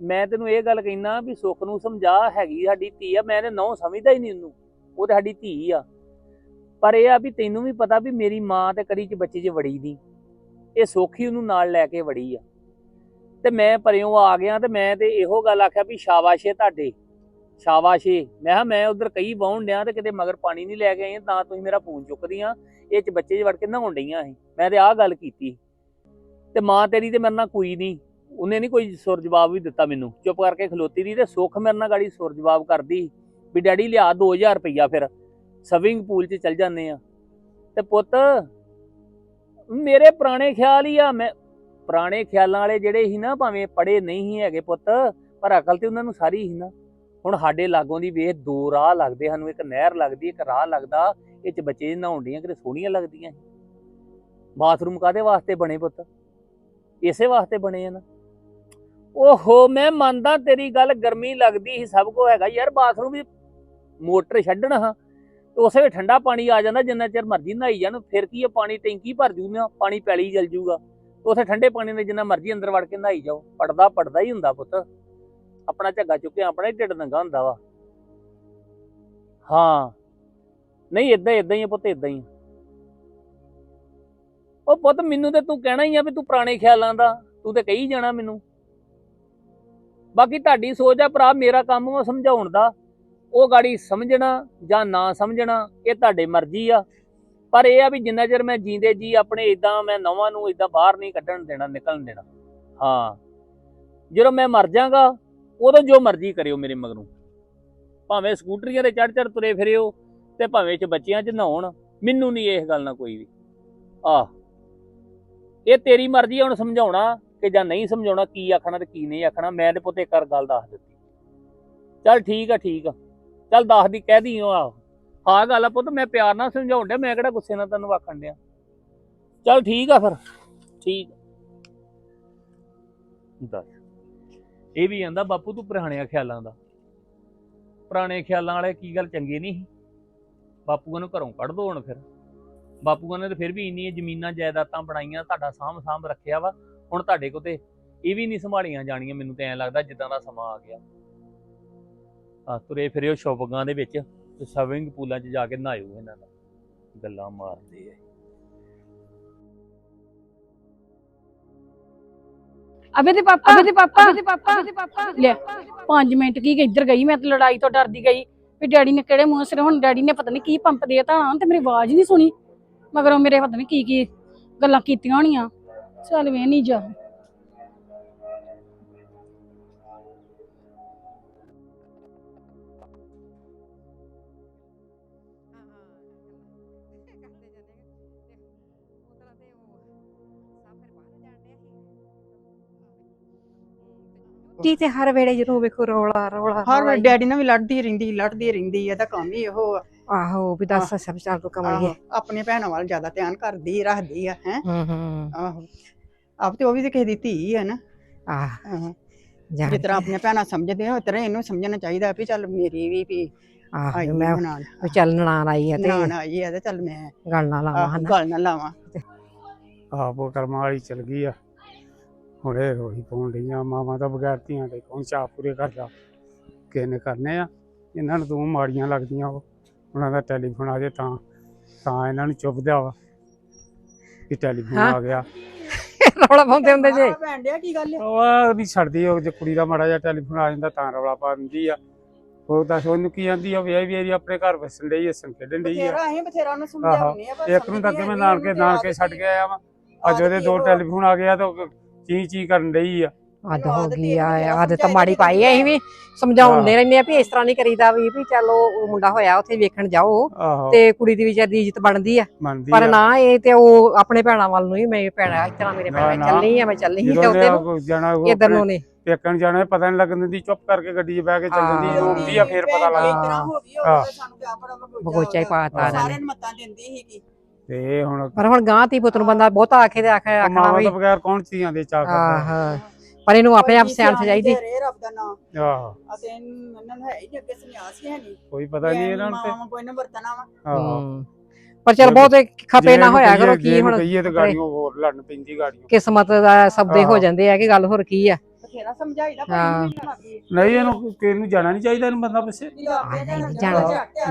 S1: ਮੈਂ ਤੈਨੂੰ ਇਹ ਗੱਲ ਕਹਿਣਾ ਵੀ ਸੁੱਖ ਨੂੰ ਸਮਝਾ ਹੈਗੀ ਸਾਡੀ ਧੀ ਆ, ਮੈਂ ਤੇ ਨਹੁੰ ਸਮਝਦਾ ਹੀ ਨਹੀਂ ਉਹਨੂੰ। ਉਹ ਤੇ ਸਾਡੀ ਧੀ ਆ। ਪਰ ਇਹ ਆ ਵੀ ਤੈਨੂੰ ਵੀ ਪਤਾ ਵੀ ਮੇਰੀ ਮਾਂ ਤੇ ਕਰੀ ਚ ਬੱਚੇ 'ਚ ਵੜੀ ਦੀ। ਇਹ ਸੁੱਖ ਹੀ ਉਹਨੂੰ ਨਾਲ ਲੈ ਕੇ ਵੜੀ ਆ। ਤੇ ਮੈਂ ਪਰਿਓ ਆ ਗਿਆ ਤੇ ਮੈਂ ਤੇ ਇਹੋ ਗੱਲ ਆਖਿਆ ਵੀ ਸ਼ਾਬਾਸ਼ ਏ ਤੁਹਾਡੇ। ਸ਼ਾਬਾਸ਼। ਮੈਂ ਕਿਹਾ, ਮੈਂ ਉਧਰ ਕਈ ਬਾਉਣ ਡਿਆ ਤੇ ਕਿਤੇ ਮਗਰ ਪਾਣੀ ਨਹੀਂ ਲੈ ਕੇ ਆਏ ਤਾਂ ਤੁਸੀਂ ਮੇਰਾ ਫੋਨ ਚੁੱਕਦੀਆਂ। ਇਹ ਚ ਬੱਚੇ ਵੜ ਕੇ ਨਹਾਉਣ ਡਈਆਂ ਸੀ। ਮੈਂ ਤੇ ਆਹ ਗੱਲ ਕੀਤੀ ਤੇ ਮਾਂ ਤੇਰੀ ਤੇ ਮੇਰੇ ਨਾਲ ਕੋਈ ਨਹੀਂ। ਉਹਨੇ ਨਹੀਂ ਕੋਈ ਸੁਰ ਜਵਾਬ ਵੀ ਦਿੱਤਾ ਮੈਨੂੰ। ਚੁੱਪ ਕਰਕੇ ਖਲੋਤੀ ਦੀ ਤੇ ਸੁੱਖ ਮੇਰੇ ਨਾਲ ਗਾੜੀ ਸੁਰ ਜਵਾਬ ਕਰਦੀ ਵੀ ਡੈਡੀ ਲਿਆ 2000 ਰੁਪਈਆ ਫਿਰ। ਸਵਿੰਗ ਪੂਲ 'ਚ ਚੱਲ ਜਾਂਦੇ ਆ। ਤੇ ਪੁੱਤ, ਮੇਰੇ ਪੁਰਾਣੇ ਖਿਆਲ ਹੀ ਆ। ਮੈਂ ਪੁਰਾਣੇ ਖਿਆਲਾਂ ਵਾਲੇ ਜਿਹੜੇ ਸੀ ਨਾ, ਭਾਵੇਂ ਪੜੇ ਨਹੀਂ ਸੀ ਹੈਗੇ ਪੁੱਤ, ਪਰ ਅਕਲ ਤੇ ਉਹਨਾਂ ਨੂੰ ਸਾਰੀ ਸੀ ਨਾ। ਹੁਣ ਸਾਡੇ ਲਾਗੋਂ ਦੀ ਵੇਖ, ਦੋ ਰਾਹ ਲੱਗਦੇ ਸਾਨੂੰ ਇੱਕ ਨਹਿਰ ਲੱਗਦੀ, ਇੱਕ ਰਾਹ ਲੱਗਦਾ, ਇਹ ਚ ਬੱਚੇ ਨਹਾਉਣ ਡੀਆਂ ਕਿਤੇ ਸੋਹਣੀਆਂ ਲੱਗਦੀਆਂ ਬਾਥਰੂਮ ਕਾਦੇ ਵਾਸਤੇ ਬਣੇ ਪੁੱਤ? ਇਸੇ ਵਾਸਤੇ ਬਣੇ ਆ ਨਾ। ਓਹੋ, ਮੈਂ ਮੰਨਦਾ ਤੇਰੀ ਗੱਲ, ਗਰਮੀ ਲੱਗਦੀ ਸੀ, ਸਭ ਕੋ ਹੈਗਾ ਯਾਰ, ਬਾਥਰੂਮ ਵੀ ਮੋਟਰ ਛੱਡਣਾ ਹਾਂ। ਉਸੇ ਵੇਲੇ ਠੰਡਾ ਪਾਣੀ ਆ ਜਾਂਦਾ, ਜਿੰਨਾ ਚਿਰ ਮਰਜ਼ੀ ਨਹਾਈ ਜਾਣ, ਫਿਰ ਕੀ ਇਹ ਪਾਣੀ ਟੈਂਕੀ ਭਰ ਜੂ ਨਾ, ਪਾਣੀ ਪੈਲੀ ਜਲ ਜੂਗਾ। ਉਥੇ ਠੰਡੇ ਪਾਣੀ ਨਾਲ ਜਿੰਨਾ ਮਰਜ਼ੀ ਅੰਦਰ ਵੜ ਕੇ ਨਹਾਈ ਜਾਓ ਪੜਦਾ ਪੜਦਾ ਹੀ ਹੁੰਦਾ ਪੁੱਤ। ਆਪਣਾ ਝੱਗਾ ਚੁੱਕਿਆ ਆਪਣਾ ਹੀ ਢਿੱਡ ਨੰਗਾ ਹੁੰਦਾ ਵਾ। ਹਾਂ। ਨਹੀਂ ਇਦਾਂ ਇਦਾਂ ਹੀ ਆ ਪੁੱਤ ਇਦਾਂ ਹੀ ਉਹ ਪੁੱਤ, ਮੈਨੂੰ ਤੇ ਤੂੰ ਕਹਿਣਾ ਹੀ ਆ ਵੀ ਤੂੰ ਪੁਰਾਣੇ ਖਿਆਲਾਂ ਦਾ, ਤੂੰ ਤੇ ਕਹੀ ਜਾਣਾ ਮੈਨੂੰ। ਬਾਕੀ ਤੁਹਾਡੀ ਸੋਚ ਆ, ਭਰਾ, ਮੇਰਾ ਕੰਮ ਵਾ ਸਮਝਾਉਣ ਦਾ। ਉਹ ਗਾੜੀ ਸਮਝਣਾ ਜਾਂ ਨਾ ਸਮਝਣਾ, ਇਹ ਤੁਹਾਡੇ ਮਰਜ਼ੀ ਆ। ਪਰ ਇਹ ਆ ਵੀ ਜਿੰਨਾ ਚਿਰ ਮੈਂ ਜੀਂਦੇ ਜੀ, ਆਪਣੇ ਇਦਾਂ ਮੈਂ ਨਵਾਂ ਨੂੰ ਇਦਾਂ ਬਾਹਰ ਨਹੀਂ ਕੱਢਣ ਦੇਣਾ, ਨਿਕਲਣ ਦੇਣਾ। ਹਾਂ। ਜਦੋਂ ਮੈਂ ਮਰ ਜਾਗਾ ਉਦੋਂ ਜੋ ਮਰਜ਼ੀ ਕਰਿਓ ਮੇਰੇ ਮਗਰੋਂ। ਭਾਵੇਂ ਸਕੂਟਰੀਆਂ ਤੇ ਚੜ ਚੜ ਤੁਰੇ ਫਿਰਿਓ ਤੇ ਭਾਵੇਂ ਚ ਬੱਚਿਆਂ ਚ ਨਹਾਉਣ, ਮੈਨੂੰ ਨਹੀਂ ਇਸ ਗੱਲ ਨਾਲ ਕੋਈ ਵੀ। ਆਹ, ਇਹ ਤੇਰੀ ਮਰਜ਼ੀ ਹੁਣ ਸਮਝਾਉਣਾ ਕਿ ਜਾਂ ਨਹੀਂ ਸਮਝਾਉਣਾ, ਕੀ ਆਖਣਾ ਤੇ ਕੀ ਨਹੀਂ ਆਖਣਾ, ਮੈਂ ਤੇ ਪੁੱਤੇ ਕਰ ਗੱਲ ਦੱਸ ਦਿੱਤੀ। ਚੱਲ ਠੀਕ ਆ ਠੀਕ ਆ। ਚੱਲ ਦੱਸ ਦੀ ਕਹਿ ਦੀ ਉਹ ਆਹ। ਹਾਂ ਗੱਲ ਆ ਪੁੱਤ, ਮੈਂ ਪਿਆਰ ਨਾਲ ਸਮਝਾਉਣ ਡਿਆ, ਮੈਂ ਕਿਹੜਾ ਗੁੱਸੇ ਨਾਲ ਤੈਨੂੰ ਆਖਣ ਡਿਆ। ਚੱਲ ਠੀਕ ਆ ਫਿਰ। ਠੀਕ। ਦੱਸ। ਇਹ ਵੀ ਕਹਿੰਦਾ, ਬਾਪੂ ਤੂੰ ਪੁਰਾਣਿਆਂ ਖਿਆਲਾਂ ਦਾ। ਪੁਰਾਣੇ ਖਿਆਲਾਂ ਵਾਲੇ ਕੀ ਗੱਲ ਚੰਗੇ ਨਹੀਂ ਸੀ? ਬਾਪੂਆਂ ਨੂੰ ਘਰੋਂ ਕੱਢ ਦੋ ਹੁਣ ਫਿਰ। ਬਾਪੂਆਂ ਨੇ ਤੇ ਫਿਰ ਵੀ ਇੰਨੀਆਂ ਜ਼ਮੀਨਾਂ, ਜਾਇਦਾਦਾਂ ਬਣਾਈਆਂ, ਤੁਹਾਡਾ ਸਾਂਭ ਸਾਂਭ ਰੱਖਿਆ ਵਾ। ਹੁਣ ਤੁਹਾਡੇ ਕੋਲ ਤੇ ਇਹ ਵੀ ਨਹੀਂ ਸੰਭਾਲੀਆਂ ਜਾਣੀਆਂ, ਮੈਨੂੰ ਤੇ ਐਂ ਲੱਗਦਾ ਜਿੱਦਾਂ ਦਾ ਸਮਾਂ ਆ ਗਿਆ। ਆ ਤੁਰੇ ਫਿਰਿਓ ਸ਼ੋਪਿੰਗਾਂ ਦੇ ਵਿੱਚ ਤੇ ਸਵਿੰਗ ਪੂਲਾਂ 'ਚ ਜਾ ਕੇ ਨਹਾਇਓ ਇਹਨਾਂ ਦਾ ਗੱਲਾਂ ਮਾਰਦੇ ਆ।
S5: ਅਬੇ ਦੇ ਪਾਪਾ ਅਬੇ ਦੇ ਪਾਪਾ ਅਬੇ ਦੇ ਪਾਪਾ ਅਬੇ ਦੇ ਪਾਪਾ। ਲੈ 5 ਮਿੰਟ ਕੀ ਇੱਧਰ ਗਈ ਮੈਂ ਤੇ ਲੜਾਈ ਤੋਂ ਡਰਦੀ ਗਈ। ਵੀ ਡੈਡੀ ਨੇ ਕਿਹੜੇ ਮੂੰਹ ਸਿਰ ਹੁਣ ਡੈਡੀ ਨੇ ਪਤਾ ਨਹੀਂ ਕੀ ਪੰਪ ਦੇਤਾ ਤੇ ਮੇਰੀ ਆਵਾਜ਼ ਨਹੀਂ ਸੁਣੀ। ਮਗਰੋਂ ਮੇਰੇ ਪਤਾ ਨਹੀਂ ਕੀ ਕੀ ਗੱਲਾਂ ਕੀਤੀਆਂ ਹੋਣੀਆਂ। ਚੱਲ ਵੇ ਨਹੀਂ ਜਾ
S6: ਬੱਚੀ ਤੇ ਹਰ ਵੇਲੇ ਜਦੋਂ ਵੇਖੋ ਰੌਲਾ ਰੌਲਾ
S7: ਹਰ ਵੇਲੇ
S6: ਹੀ।
S7: ਡੈਡੀ ਨਾਲ ਵੀ ਲੜਦੀ ਰਹਿੰਦੀ ਲੜਦੀ ਰਹਿੰਦੀ ਇਹਦਾ ਕੰਮ ਹੀ ਆ।
S6: ਆਹੋ ਵੀ ਦੱਸ ਸਭ ਚੱਲ ਤੂੰ ਕਮਾਈਏ
S7: ਆਹੋ, ਆਪਣੀਆਂ ਭੈਣਾਂ ਵੱਲ ਜ਼ਿਆਦਾ ਧਿਆਨ ਕਰਦੀ ਰੱਖਦੀ ਆ ਹੈ।
S6: ਹੂੰ ਹੂੰ।
S7: ਆਹੋ ਆਪ ਤੇ ਉਹ ਵੀ ਤੇ ਕਿਸੇ ਦੀ ਧੀ ਆ ਨਾ।
S6: ਆਹ
S7: ਆਹੋ
S6: ਜਾਣ
S7: ਜਿਸ ਤਰ੍ਹਾਂ ਆਪਣੀਆਂ ਭੈਣਾਂ ਸਮਝਦੇ ਆ ਉਸ ਤਰ੍ਹਾਂ ਇਹਨੂੰ ਸਮਝਣਾ ਚਾਹੀਦਾ ਵੀ ਚੱਲ ਮੇਰੀ ਵੀ ਵੀ
S6: ਆਹ
S7: ਆਈ
S6: ਮੈਂ
S7: ਬਣਾਣ
S6: ਵੀ ਚੱਲ ਨਨਾਣ ਆਈ ਆ ਤੇ
S7: ਨਾਨ ਆਈ ਆ ਤੇ ਚੱਲ ਮੈਂ
S6: ਗੱਲ ਨਾ ਲਾਵਾਂ
S7: ਆਹੋ,
S6: ਹਨਾ?
S7: ਗੱਲ ਨਾ ਲਾਵਾਂ।
S4: ਆਪ ਉਹ ਕਰਮਾਂ ਵਾਲੀ ਚਲ ਗਈ ਆ। ਹੁਣੇ ਰੋਈ ਪਾਉਣ ਡਈਆਂ ਮਾਵਾਂ ਤਾਂ ਬਗੈਰ ਧੀਆਂ ਦੇ ਕੌਣ ਚਾਹ ਪੂਰੇ ਕਰਦਾ? ਕਿਸੇ ਨੇ ਕਰਨੇ ਆ ਇਹਨਾਂ ਨੂੰ ਦੋ ਮਾੜੀਆਂ ਲੱਗਦੀਆਂ ਉਹ ਉਹਨਾਂ ਦਾ ਟੈਲੀਫੋਨ ਆ ਜੇ ਤਾਂ ਤਾਂ ਇਹਨਾਂ ਨੂੰ ਚੁੱਭਦਾ ਵਾ ਕਿ ਟੈਲੀਫੋਨ। ਆ ਗਿਆ।
S6: ਰੌਲਾ ਪਾਉਂਦੇ ਹੁੰਦੇ ਜੇ।
S7: ਭੈਣ ਡਿਆ ਕੀ ਗੱਲ
S4: ਉਹ ਨਹੀਂ ਛੱਡਦੀ ਉਹ ਜੇ ਕੁੜੀ ਦਾ ਮਾੜਾ ਜਿਹਾ ਟੈਲੀਫੋਨ ਆ ਜਾਂਦਾ ਤਾਂ ਰੌਲਾ ਪਾ ਦਿੰਦੀ ਆ। ਉਹ ਦੱਸ ਉਹਨੂੰ ਕੀ ਆਂਦੀ ਆ ਵੀ ਇਹ ਵੀ ਇਹਦੀ ਆਪਣੇ ਘਰ ਵਸਣ ਡਈ ਹੱਸਣ ਖੇਡਣ ਡਈ ਆ।
S7: ਬਥੇਰਾ ਅਸੀਂ ਬਥੇਰਾ ਉਹਨੂੰ ਸਮਝਾਉਂਦੇ ਆ ਪਰ
S4: ਇੱਕ ਨੂੰ ਤਾਂ ਅੱਗੇ ਮੈਂ ਨਾਨਕੇ ਨਾਨਕੇ ਛੱਡ ਕੇ ਆਇਆ ਵਾ। ਅੱਜ ਉਹਦੇ ਦੋ ਟੈਲੀਫੋਨ ਆ ਗਿਆ ਤਾਂ ਚੀ ਚੀ ਕਰਨ ਡਈ ਆ।
S6: ਆਦ ਹੋ ਗਈ ਆ ਆਦਤ ਮਾੜੀ ਪਾਈ ਐ ਅਸੀਂ ਵੀ ਸਮਝਾਉਂਦੇ ਰਹਿੰਦੇ ਆ ਵੀ ਇਸ ਤਰ੍ਹਾਂ ਨਹੀਂ ਕਰੀਦਾ ਵੀ ਵੀ ਚਲੋ ਉਹ ਮੁੰਡਾ ਹੋਇਆ ਉੱਥੇ ਵੇਖਣ ਜਾਓ।
S4: ਆਹੋ।
S6: ਤੇ ਕੁੜੀ ਦੀ ਵਿਚਾਰੀ ਦੀ ਇੱਜ਼ਤ ਬਣਦੀ ਆ।
S4: ਮੰਨਦੀ
S6: ਪਰ
S4: ਆ।
S6: ਨਾ ਇਹ ਤੇ ਉਹ ਆਪਣੇ ਭੈਣਾਂ ਵੱਲ ਨੂੰ ਹੀ ਮੈਂ ਭੈਣਾ ਇਸ ਤਰ੍ਹਾਂ ਮੇਰੇ
S4: ਨਾ,
S6: ਭੈਣਾਂ
S4: ਨਾ।
S6: ਚੱਲਣੀ ਆ ਮੈਂ ਚੱਲਣੀ
S4: ਜਦੋਂ
S6: ਉਹਦੇ ਨੂੰ।
S4: ਜਾਣਾ ਉਹ
S6: ਇਧਰ ਨੂੰ ਨੇ
S4: ਪੇਕਣ ਜਾਣਾ ਪਤਾ ਨਹੀਂ ਲੱਗਣ ਦਿੰਦੀ ਚੁੱਪ ਕਰਕੇ ਗੱਡੀ 'ਚ ਬਹਿ ਕੇ ਚੱਲ ਜਾਂਦੀ
S6: ਹਾਂ।
S4: ਜਦੋਂ ਆਉਂਦੀ ਆ ਫੇਰ ਪਤਾ ਲੱਗਦਾ
S7: ਹੋ ਸਾਨੂੰ
S6: ਬਗੋਚਾ ਹੀ ਪਾਤਾ ਇਹਨਾਂ
S7: ਸਾਰਿਆਂ
S6: ਨੇ
S7: ਨੂੰ। ਮੱਤਾਂ ਦਿੰਦੀ ਸੀਗੀ।
S4: ਤੇ ਹੁਣ
S6: ਪਰ ਹੁਣ ਗਾਂ ਤੀ ਪੁੱਤ ਨੂੰ ਬੰਦਾ ਬਹੁਤਾ ਆਖੇ ਤੇ ਆਖੇ ਆਖਣਾ
S4: ਮਾਵਾ
S6: ਵੀ
S4: ਤੋਂ ਬਗੈਰ ਕੌਣ ਚੀਆਂ ਦੇ ਚਾਹ ਕਰਦਾ?
S6: ਆਹ ਪਰ ਇਹਨੂੰ ਆਪਣੇ ਆਪ
S7: ਕੋਈ
S6: ਸਿਆਣ
S7: ਸਿਆਣੀ
S6: ਚਾਹੀਦੀ।
S7: ਰੇ ਰੱਬ ਦਾ ਨਾਮ
S4: ਆਹੋ।
S7: ਅਤੇ ਇਹਨਾਂ ਨੂੰ ਹੈ ਹੀ ਨਹੀਂ ਅੱਗੇ ਸੰਨਿਆਸ ਹੀ ਹੈ ਨਹੀਂ।
S4: ਕੋਈ ਪਤਾ ਨਹੀਂ ਇਹਨਾਂ ਨੂੰ ਤੇ।
S7: ਮਾਵਾਂ ਕੋਈ ਨਾ ਵਰਤਣਾ ਵਾ।
S4: ਆਹੋ।
S6: ਹੂੰ। ਪਰ ਚਲ ਬਹੁਤ ਖਪੇ ਨਾ ਹੋਇਆ ਕਰੋ ਕੀ ਹੁਣ
S4: ਕਹੀਏ ਤੇ ਗਾੜੀਆਂ ਹੋਰ ਲੜਨ ਪੈਂਦੀ ਗਾੜੀਆਂ।
S6: ਕਿਸਮਤ ਦਾ ਸਬਦੇ ਹੋ। ਜਾਂਦੇ ਆ ਕਿ ਗੱਲ ਹੋਰ ਕੀ ਆ।
S7: ਬਥੇਰਾ ਸਮਝਾਈਦਾ
S6: ਹਾਂ।
S4: ਨਹੀਂ ਇਹਨੂੰ ਕਿਸੇ ਨੂੰ ਜਾਣਾ ਨਹੀਂ ਚਾਹੀਦਾ ਇਹਨੂੰ ਬੰਦਾ ਪੁੱਛੇ।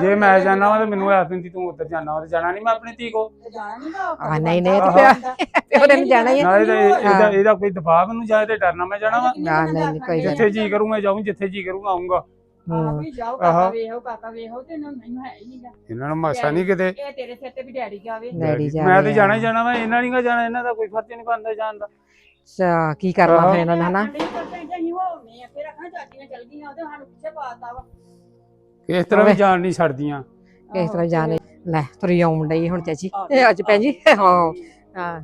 S4: ਜੇ ਮੈਂ ਜਾਣਾ ਵਾ ਤੇ ਮੈਨੂੰ ਆਖ ਦਿੰਦੀ ਤੂੰ ਉੱਧਰ ਜਾਣਾ ਵਾ ਤੇ ਜਾਣਾ ਨਹੀਂ ਮੈਂ ਆਪਣੀ ਧੀ ਕੋ
S6: ਆ ਨਹੀਂ ਨਹੀਂ ਤੇ ਪਿਆ ਪਿਓ ਨੇ ਨੀ ਜਾਣਾ ਹੀ ਆ।
S4: ਨਾ ਇਹਦਾ ਇਹਦਾ ਇਹਦਾ ਕੋਈ ਦਬਾਅ ਮੈਨੂੰ ਜਾਏ ਤੇ ਡਰਨਾ ਮੈਂ ਜਾਣਾ ਵਾ।
S6: ਨਾ, ਨਹੀਂ, ਨਹੀਂ, ਕੋਈ ਗੱਲ
S4: ਜਿੱਥੇ ਜੀ ਕਰੂੰ ਮੈਂ ਜਾਊਂ ਜਿੱਥੇ ਜੀ ਕਰੂੰ ਆਉਂਗਾ
S6: ਹੂੰ।
S7: ਜਾਓ
S4: ਆਹਾ।
S7: ਕਾਕਾ ਵੇਹੋ ਕਾਕਾ ਵੇਹੋ ਤੇ ਇਹਨਾਂ ਨੂੰ ਮੈਨੂੰ ਹੈ ਹੀ ਨਹੀਂਗਾ
S4: ਇਹਨਾਂ ਨੂੰ ਮਾਸਾ ਨਹੀਂ ਕਿਤੇ।
S7: ਇਹ ਤੇਰੇ ਸਿਰ ਤੇ ਵੀ ਡੈਡੀ ਜਾਵੇ।
S6: ਡੈਡੀ ਜਾ
S4: ਮੈਂ ਤੇ ਜਾਣਾ। ਹੀ ਜਾਣਾ ਵਾ ਇਹਨਾਂ ਨਹੀਂ ਗਾ ਜਾਣਾ ਇਹਨਾਂ ਦਾ ਕੋਈ ਫਰਜ਼ ਨਹੀਂ ਬਣਦਾ ਜਾਣ ਦਾ।
S6: ਅੱਛਾ ਕੀ ਕਰਨਾ ਫਿਰ ਇਹਨਾਂ ਨੇ ਹਨਾ?
S7: ਅਸੀਂ ਹੋਣੇ ਆ ਫਿਰ ਆਖਣਾ ਚਾਚੀਆਂ ਚਲ ਗਈਆਂ ਉਹਦੇ ਸਾਨੂੰ ਪਿੱਛੇ ਪਾਤਾ ਵਾ।
S4: ਇਸ ਤਰ੍ਹਾਂ ਵੀ ਜਾਣ ਨਹੀਂ ਛੱਡਦੀਆਂ।
S6: ਕਿਸ ਤਰ੍ਹਾਂ ਜਾਣੇ ਲੈ ਤੁਰੀ ਆਉਣ ਡਈ ਹੁਣ ਚਾਚੀ। ਇਹ ਅੱਜ ਭੈਣ ਜੀ ਹਾਂ ਹਾਂ।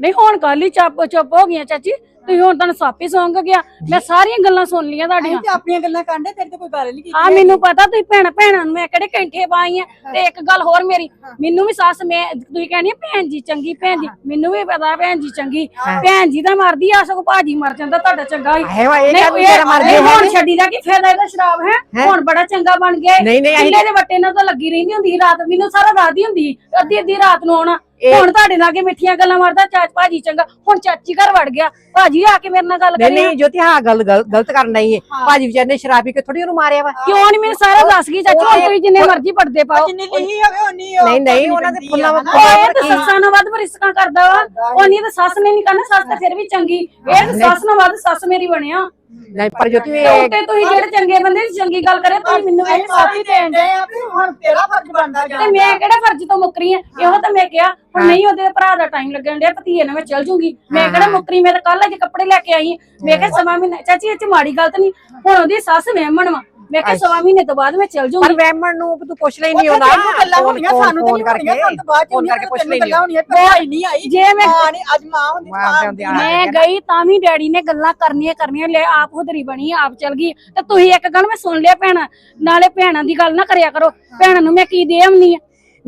S5: ਨਹੀਂ ਹੁਣ ਕੱਲ ਹੀ ਚੁੱਪ ਚੁੱਪ ਹੋ ਗਈਆਂ ਚਾਚੀ। ਤੁਸੀਂ ਹੁਣ ਤੁਹਾਨੂੰ ਸੱਪ ਹੀ ਸੌਂਗ ਗਿਆ। ਮੈਂ ਸਾਰੀਆਂ ਗੱਲਾਂ ਸੁਣ ਲੀਆਂ ਤੁਹਾਡੀਆਂ।
S7: ਤੇ ਆਪਣੀਆਂ ਗੱਲਾਂ ਕਰਦੇ ਤੇਰੇ ਤੇ ਕੋਈ ਗੱਲ ਨਹੀਂ ਕੀਤੀ
S5: ਆ ਮੈਨੂੰ ਪਤਾ ਤੁਸੀਂ ਭੈਣ ਭੈਣਾਂ ਨੂੰ ਮੈਂ ਕਿਹੜੇ ਕੈਂਠੇ ਪਾਈ ਆ ਤੇ ਇੱਕ ਗੱਲ ਹੋਰ ਮੇਰੀ ਮੈਨੂੰ ਵੀ ਸੱਸ ਮੈਂ ਤੁਸੀਂ ਕਹਿੰਦੀ ਆ ਭੈਣ ਜੀ ਚੰਗੀ ਭੈਣ ਜੀ। ਮੈਨੂੰ ਵੀ ਪਤਾ ਭੈਣ ਜੀ ਚੰਗੀ। ਭੈਣ ਜੀ ਤਾਂ ਮਰਦੀ ਆ ਸਗੋਂ ਭਾਜੀ ਮਰ ਜਾਂਦਾ ਤੁਹਾਡਾ ਚੰਗਾ ਹੀ।
S6: ਆਏ ਵਾ ਇਹ
S5: ਨਹੀਂ
S6: ਵੀ ਤੇਰਾ ਮਰ
S5: ਇਹ
S6: ਗਿਆ
S5: ਹੁਣ ਛੱਡੀ ਦਾ ਕੀ ਫਾਇਦਾ ਇਹਦਾ ਸ਼ਰਾਬ ਹੈ?
S6: ਹੈਂ?
S5: ਹੁਣ ਬੜਾ ਚੰਗਾ ਬਣ ਗਿਆ। ਏ।
S6: ਨਹੀਂ ਨਹੀਂ ਅਸੀਂ
S5: ਕਿੱਲੇ ਦੇ ਵੱਟੇ ਨਾਲ ਤਾਂ ਲੱਗੀ ਰਹਿੰਦੀ ਹੁੰਦੀ ਸੀ ਰਾਤ ਮੈਨੂੰ ਸਾਰਾ ਰਾਤ ਹੀ ਹੁੰਦੀ ਸੀ। ਅੱਧੀ ਅੱਧੀ ਰਾਤ ਨੂੰ ਆਉਣਾ।
S6: ਇਹ-
S5: ਹੁਣ ਤੁਹਾਡੇ ਨਾਲ ਕੇ ਮਿੱਠੀਆਂ ਗੱਲਾਂ ਮਾਰਦਾ ਚਾਚ ਭਾਜੀ ਚੰਗਾ। ਹੁਣ ਚਾਚੀ ਘਰ ਵੜ ਗਿਆ। ਭਾਜੀ ਆ ਕੇ ਮੇਰੇ ਨਾਲ ਗੱਲ
S6: ਨਹੀਂ
S5: ਕਰੀ
S6: ਨਹੀਂ ਜੋਤੀ ਹਾਂ ਗੱਲ ਗਲ- ਗਲਤ ਕਰਨ ਨਹੀਂ ਹੈ। ਭਾਜੀ ਵਿਚਾਰੇ ਨੇ ਸ਼ਰਾਬ ਕੇ ਥੋੜੀ ਉਹਨੂੰ ਮਾਰਿਆ ਵਾ।
S5: ਕਿਉਂ ਨਹੀਂ ਮੈਨੂੰ ਸਾਰਾ ਦੱਸ ਗਈ ਚਾਚੀ ਹੁਣ ਤੁਸੀਂ ਜਿੰਨੇ ਮਰਜ਼ੀ ਪੜਦੇ ਪਾਓ।
S7: ਜਿੰਨੀ ਲਿਖੀ ਹੋਵੇ ਉਨੀ ਉਹ
S6: ਨਹੀਂ, ਨਹੀਂ, ਉਹਨਾਂ ਦੇ ਫੁੱਲਾਂ।
S5: ਉਹ ਇਹ ਤਾਂ ਸੱਸਾਂ ਨਾਲ ਵੱਧ ਰਿਸਕਾਂ ਕਰਦਾ ਵਾ। ਉਹ ਨਹੀਂ ਤਾਂ ਸੱਸ ਨੇ ਨਹੀਂ ਕਰਨਾ ਸੱਸ ਤਾਂ ਫਿਰ ਵੀ ਚੰਗੀ। ਇਹ ਤਾਂ ਸੱਸ ਨਾਲ ਵੱਧ ਸੱਸ ਮੇਰੀ ਬਣਿਆ।
S6: ਨਹੀਂ ਪਰ ਜੋਤੀ
S5: ਤੇ
S6: ਇਹ
S5: ਉੱਤੇ ਤੁਸੀਂ ਜਿਹੜੇ ਚੰਗੇ ਬੰਦੇ ਦੀ ਚੰਗੀ ਗੱਲ ਕਰੇ ਤੁਸੀਂ ਮੈਨੂੰ ਇਹ ਮਾਫੀ ਦੇਣ ਦੇ
S7: ਆ ਵੀ ਹੁਣ ਤੇਰਾ ਫਰਜ਼ ਬਣਦਾ
S5: ਤੇ ਮੈਂ ਕਿਹੜੇ ਫਰਜ਼ ਤੋਂ ਮੁੱਕਰੀ ਆ? ਇਹੋ ਤਾਂ ਮੈਂ ਕਿਹਾ ਹੁਣ ਨਹੀਂ ਉਹਦੇ ਭਰਾ ਦਾ ਟਾਈਮ ਲੱਗਣ ਡਿਆ ਭਤੀਏ ਨਾਲ ਮੈਂ ਚੱਲ ਜੂਗੀ। ਮੈਂ ਕਿਹੜਾ ਮੁੱਕਰੀ ਮੈਂ ਤਾਂ ਕੱਲ ਅਜੇ ਕੱਪੜੇ ਲੈ ਕੇ ਆਈ। ਮੈਂ ਕਿਹਾ ਸਵਾ ਮਹੀਨਾ ਚਾਚੀ ਇਹ ਚ ਮਾੜੀ ਗੱਲ ਤਾਂ ਨਹੀਂ। ਹੁਣ ਉਹਦੀ ਸੱਸ ਵਹਿਮਣ ਵਾ। ਮੈਂ ਕਿਹਾ ਸਵਾ ਮਹੀਨੇ ਤੋਂ ਬਾਅਦ ਮੈਂ ਚੱਲ
S6: ਪਰ
S5: ਜੂਗੀ
S6: ਵੈਮਣ ਨੂੰ ਤੂੰ ਪੁੱਛ ਲਈ ਨਹੀਂ
S7: ਉਹਦਾ ਗੱਲਾਂ ਹੋਣੀਆਂ ਸਾਨੂੰ ਤੇ ਨਹੀਂ
S6: ਕਰਕੇ
S7: ਹੋਣੀਆਂ ਸਾਨੂੰ ਬਾਅਦ ਚ
S6: ਫੋਨ ਕਰਕੇ ਪੁੱਛ ਲਈ
S7: ਗੱਲਾਂ ਹੋਣੀਆਂ ਭਾਈ ਨਹੀਂ ਆਈ।
S5: ਜੇ ਮੈਂ
S7: ਮਾਂ ਨੇ ਅੱਜ ਮਾਂ ਹੁੰਦੀ
S6: ਮਾਂ
S5: ਗਈ ਤਾਂ ਵੀ ਡੈਡੀ ਨੇ ਗੱਲਾਂ ਕਰਨੀਆਂ ਕਰਨੀਆਂ ਲੈ ਆਪ ਹੁਦਰੀ ਬਣੀ ਆਪ ਚਲ ਗਈ। ਤੇ ਤੁਸੀਂ ਇੱਕ ਗੱਲ ਮੈਂ ਸੁਣ ਲਿਆ ਭੈਣਾ ਨਾਲੇ ਭੈਣਾਂ ਦੀ ਗੱਲ ਨਾ ਕਰਿਆ ਕਰੋ। ਭੈਣਾਂ ਨੂੰ ਮੈਂ ਕੀ ਦੇ ਆਉਣੀ ਆ?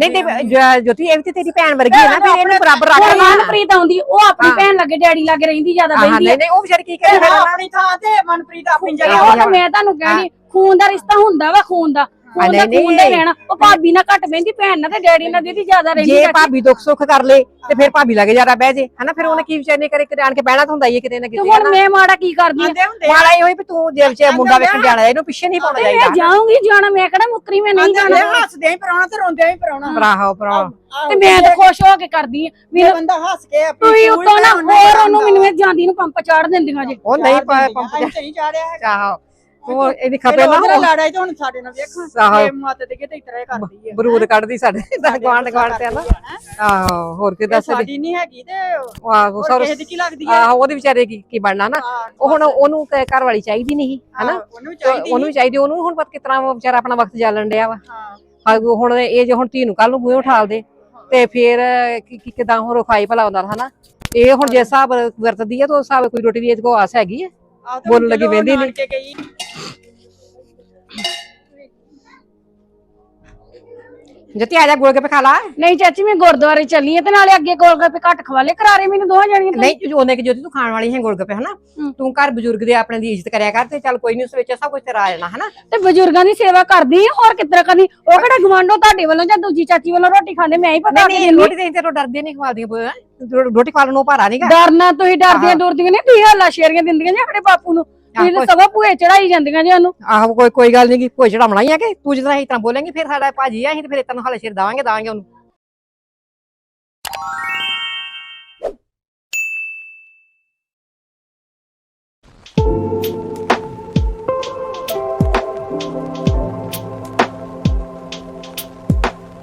S6: ਨਹੀਂ ਤੇ ਜ- ਜੋਤੀ ਇਹ ਵੀ ਤੇ ਤੇਰੀ ਭੈਣ ਵਰਗੀ ਹੈ ਨਾ ਫਿਰ ਇਹਨੂੰ ਬਰਾਬਰ ਰੱਖ
S5: ਹੁਣ
S6: ਨਾ
S5: ਮਨਪ੍ਰੀਤ ਆਉਂਦੀ ਉਹ ਆਪਣੀ। ਭੈਣ ਲੱਗੇ ਡੈਡੀ ਲੱਗੇ ਰਹਿੰਦੀ ਜ਼ਿਆਦਾ
S6: ਹਾਂ
S5: ਬੈਂਦੀ
S6: ਨਹੀਂ ਨਹੀਂ ਉਹ ਵਿਚਾਰੀ ਕੀ ਕਰੇ
S7: ਆਪਣੀ ਥਾਂ ਤੇ ਮਨਪ੍ਰੀਤ ਆਪਣੀ ਜਗ੍ਹਾ
S5: ਉਹ ਤਾਂ। ਮੈਂ ਤੁਹਾਨੂੰ ਕਹਿੰਦੀ ਖੂਨ ਦਾ ਰਿਸ਼ਤਾ ਹੁੰਦਾ ਵਾ ਖੂਨ ਦਾ। ਖੂਨ ਦਾ
S6: ਨਹੀਂ,
S5: ਖੂਨ ਦਾ ਹੀ
S6: ਨਹੀਂ।
S5: ਰਹਿਣਾ। ਉਹ ਭਾਬੀ ਨਾਲ ਘੱਟ ਬਹਿੰਦੀ ਭੈਣ ਨਾਲ ਤੇ ਡੈਡੀ ਨਾਲ ਦੀਦੀ ਜ਼ਿਆਦਾ ਰਹਿੰਦੀ
S6: ਜੇ
S5: ਚਾਚੀ।
S6: ਭਾਬੀ ਦੁੱਖ ਸੁੱਖ ਕਰ ਲੇ ਤੇ ਫਿਰ ਭਾਬੀ ਲੱਗੇ ਜਾਰਾ ਬਹਿ ਜੇ। ਹਨਾ ਫਿਰ ਉਹਨੇ ਕੀ ਵਿਚਾਰੇ ਕਰੇ ਕਿਤੇ ਆਣ ਕੇ ਬਹਿਣਾ ਤਾਂ ਹੁੰਦਾ ਹੀ ਹੈ ਕਿਤੇ ਨਾ
S5: ਤੇ
S6: ਕਿਤੇ
S5: ਹੁਣ ਮੈਂ ਮਾੜਾ ਕੀ ਕਰਦੀ ਆ?
S7: ਆਂਦੇ ਹੁੰਦੇ ਆ।
S6: ਮਾੜਾ ਇਹ ਹੋਈ ਵੀ ਤੂੰ ਜੇ ਵਿਚਾਰਾ ਮੁੰਡਾ ਵੇਖਣ ਜਾਣਾ ਇਹਨੂੰ ਪਿੱਛੇ ਨਹੀਂ ਪਾਉਣਾ
S5: ਤੇ ਮੈਂ
S6: ਚਾਹੀਦਾ।
S5: ਜਾਊਂਗੀ ਜਾਣਾ ਮੈਂ ਕਿਹੜਾ ਮੁੱਕਰੀ ਮੈਂ ਨਹੀਂ
S7: ਆਂਦੇ ਹੁੰਦੇ
S5: ਜਾਣਾ।
S7: ਆ, ਹੱਸਦਿਆਂ ਹੀ ਪਰਾਉਣਾ ਤੇ ਰੋਂਦਿਆਂ ਹੀ ਪਰਾਉਣਾ
S6: ਭਰਾਹੋ ਭਰਾ
S5: ਤੇ ਮੈਂ ਤਾਂ ਖੁਸ਼ ਹੋ ਕੇ ਕਰਦੀ ਆ। ਮੈਨੂੰ
S7: ਬੰਦਾ ਹੱਸ ਕੇ ਆਪਣੀ
S5: ਤੁਸੀਂ
S7: ਸੂਲ
S5: ਉੱਤੋਂ ਨਾ
S7: ਤੇ
S5: ਹੋਰ ਉਹਨੂੰ ਮੈਨੂੰ ਇਹ ਜਾਂਦੀ ਨੂੰ ਪੰਪ ਚਾੜ ਦਿੰਦੀਆਂ ਜੇ।
S6: ਉਹ ਨਹੀਂ ਪ- ਪੰਪ
S7: ਅਸੀਂ ਤੇ
S6: ਉਹ ਇਹਦੀ
S7: ਫਿਰ
S6: ਖਪੇ ਨਾ
S7: ਉਹਦੇ ਨਾਲ
S6: ਉਹ
S7: ਲੜਾਈ ਤੇ ਹੁਣ ਸਾਡੇ ਨਾਲ ਵੇਖਾਂ
S6: ਆਹੋ।
S7: ਤੇ ਮੱਤ ਦੇ ਕੇ ਤੇ ਇਤਰਾ ਹੀ ਕਰਦੀ ਹੈ
S6: ਬਰੂਦ ਕੱਢਦੀ ਸਾਡੇ ਗਵਾਂਡ ਗਵਾਂਡ ਤੇ ਨਾ। ਆਹੋ ਹੋਰ ਕੀ
S7: ਇਹ
S6: ਦੱਸ
S7: ਸਾਡੀ ਨਹੀਂ ਹੈਗੀ ਤੇ
S6: ਆਹੋ
S7: ਹੋਰ
S6: ਸਰ
S7: ਕਿਸੇ ਦੀ ਕੀ ਲੱਗਦੀ ਹੈ
S6: ਆਹੋ ਉਹਦੇ ਵਿਚਾਰੇ ਕੀ ਕੀ ਬਣਨਾ ਨਾ। ਉਹ ਹੁਣ ਉਹਨੂੰ ਘਰ ਵਾਲੀ ਚਾਹੀਦੀ ਨਹੀਂ ਹਨਾ।
S7: ਉਹਨੂੰ ਚਾਹੀਦੀ
S6: ਉਹਨੂੰ ਚਾਹੀਦੀ ਉਹਨੂੰ ਹੁਣ ਪਤਾ ਕਿਤਨਾ ਉਹ ਵਿਚਾਰਾ ਆਪਣਾ ਵਕਤ ਜਾਲਣ ਡਿਆ ਵਾ।
S7: ਹਾਂ।
S6: ਹੁਣ ਇਹ ਜੇ ਹੁਣ ਧੀ ਨੂੰ ਕੱਲ ਨੂੰ ਬੂਹੇ ਉਠਾਲ ਦੇ ਤੇ ਫਿਰ ਕੀ ਕੀ- ਕਿੱਦਾਂ ਹੁਣ ਰਖਾਈ ਭਲਾ ਹੁੰਦਾ ਹਨਾ। ਇਹ ਹੁਣ ਜੇ ਹਿਸਾਬ ਵਰਤਦੀ ਹੈ ਤਾਂ ਉਸ ਹਿਸਾਬ ਕੋਈ ਰੋਟੀ ਦੀ ਇਹਦੇ ਕੋ ਆਸ ਹੈਗੀ ਹੈ ਬੋਲਣ ਲੱਗੀ
S7: ਜਦੋਂ
S6: ਵਹਿੰਦੀ ਜਤੀ ਆ ਜਾ ਗੋਲ ਗੱਪੇ ਖਾ ਲਾ
S5: ਨਹੀਂ ਚਾਚੀ ਮੈਂ ਗੁਰਦੁਆਰੇ ਚੱਲੀ ਆ ਤੇ ਨਾਲੇ ਅੱਗੇ ਗੋਲਗੱਪੇ ਘੱਟ ਖਵਾਲੇ ਕਰਾਰੇ ਮੈਨੂੰ ਦੋਹਾਂ ਜਣੀਆਂ ਤੋਂ।
S6: ਨਹੀਂ ਉਹਨੇ ਕਿ ਜੋਤੀ ਤੂੰ ਖਾਣ ਵਾਲੀ ਹੈ ਗੋਲ ਗੱਪੇ ਹਨਾ। ਤੂੰ ਘਰ ਬਜ਼ੁਰਗ ਦੇ ਆਪਣੇ ਦੀ ਇੱਜ਼ਤ ਕਰਿਆ ਕਰ ਤੇ ਚੱਲ ਕੋਈ ਨਹੀਂ ਉਸ ਵਿੱਚ ਸਭ ਕੁਝ ਤੇਰਾ ਆ ਜਾਣਾ ਹਨਾ
S5: ਤੇ ਬਜ਼ੁਰਗਾਂ ਦੀ ਸੇਵਾ ਕਰਦੀ ਆ ਹੋਰ ਕਿਤਰਾ ਕਰਨੀ ਉਹ ਕਿਹੜਾ ਗਵਾਂਢੋ ਤੁਹਾਡੇ ਵੱਲੋਂ ਜਾਂ ਦੂਜੀ ਚਾਚੀ ਵੱਲੋਂ ਰੋਟੀ ਖਾਂਦੇ ਮੈਂ ਹੀ ਪਤਾ
S6: ਨਹੀਂ
S5: ਕਿ
S6: ਨਹੀਂ ਰੋਟੀ ਤੇ ਤੇਰੇ ਡਰਦੇ ਨਹੀਂ ਖਵਾਲਦੀਆਂ। ਰੋਟੀ ਖਵਾ ਲੈਣ ਨੂੰ ਭਾਰਾ ਨਹੀਂਗਾ
S5: ਡਰਨਾ ਤੁਸੀਂ ਡਰਦੀਆਂ। ਡਰਦੀਆਂ ਨਹੀਂ ਤੁਸੀਂ ਹੱਲਾ ਸ਼ੇਰੀਆਂ ਦਿੰਦੀਆਂ ਜੀ ਆਪਣੇ ਬਾਪੂ ਨੂੰ ਇਹਨੂੰ ਸਭਾ ਭੂਏ ਚੜਾਈ ਜਾਂਦੀਆਂ ਜੀ ਉਹਨੂੰ।
S6: ਆਹੋ ਕੋਈ ਕੋਈ ਗੱਲ ਨਹੀਂ ਕਿ ਭੂਏ ਚੜਾਉਣਾ ਹੀ ਆ ਕਿ? ਤੂੰ ਜਿੱਦਾਂ ਇਸ ਤਰ੍ਹਾਂ ਬੋਲੇਂਗੀ ਫਿਰ ਸਾਡਾ ਭਾਜੀ ਆ ਅਸੀਂ ਫਿਰ ਤੈਨੂੰ ਹਾਲੇ ਸਿਰ ਦਾਵਾਂਗੇ ਦਾਵਾਂਗੇ ਉਹਨੂੰ।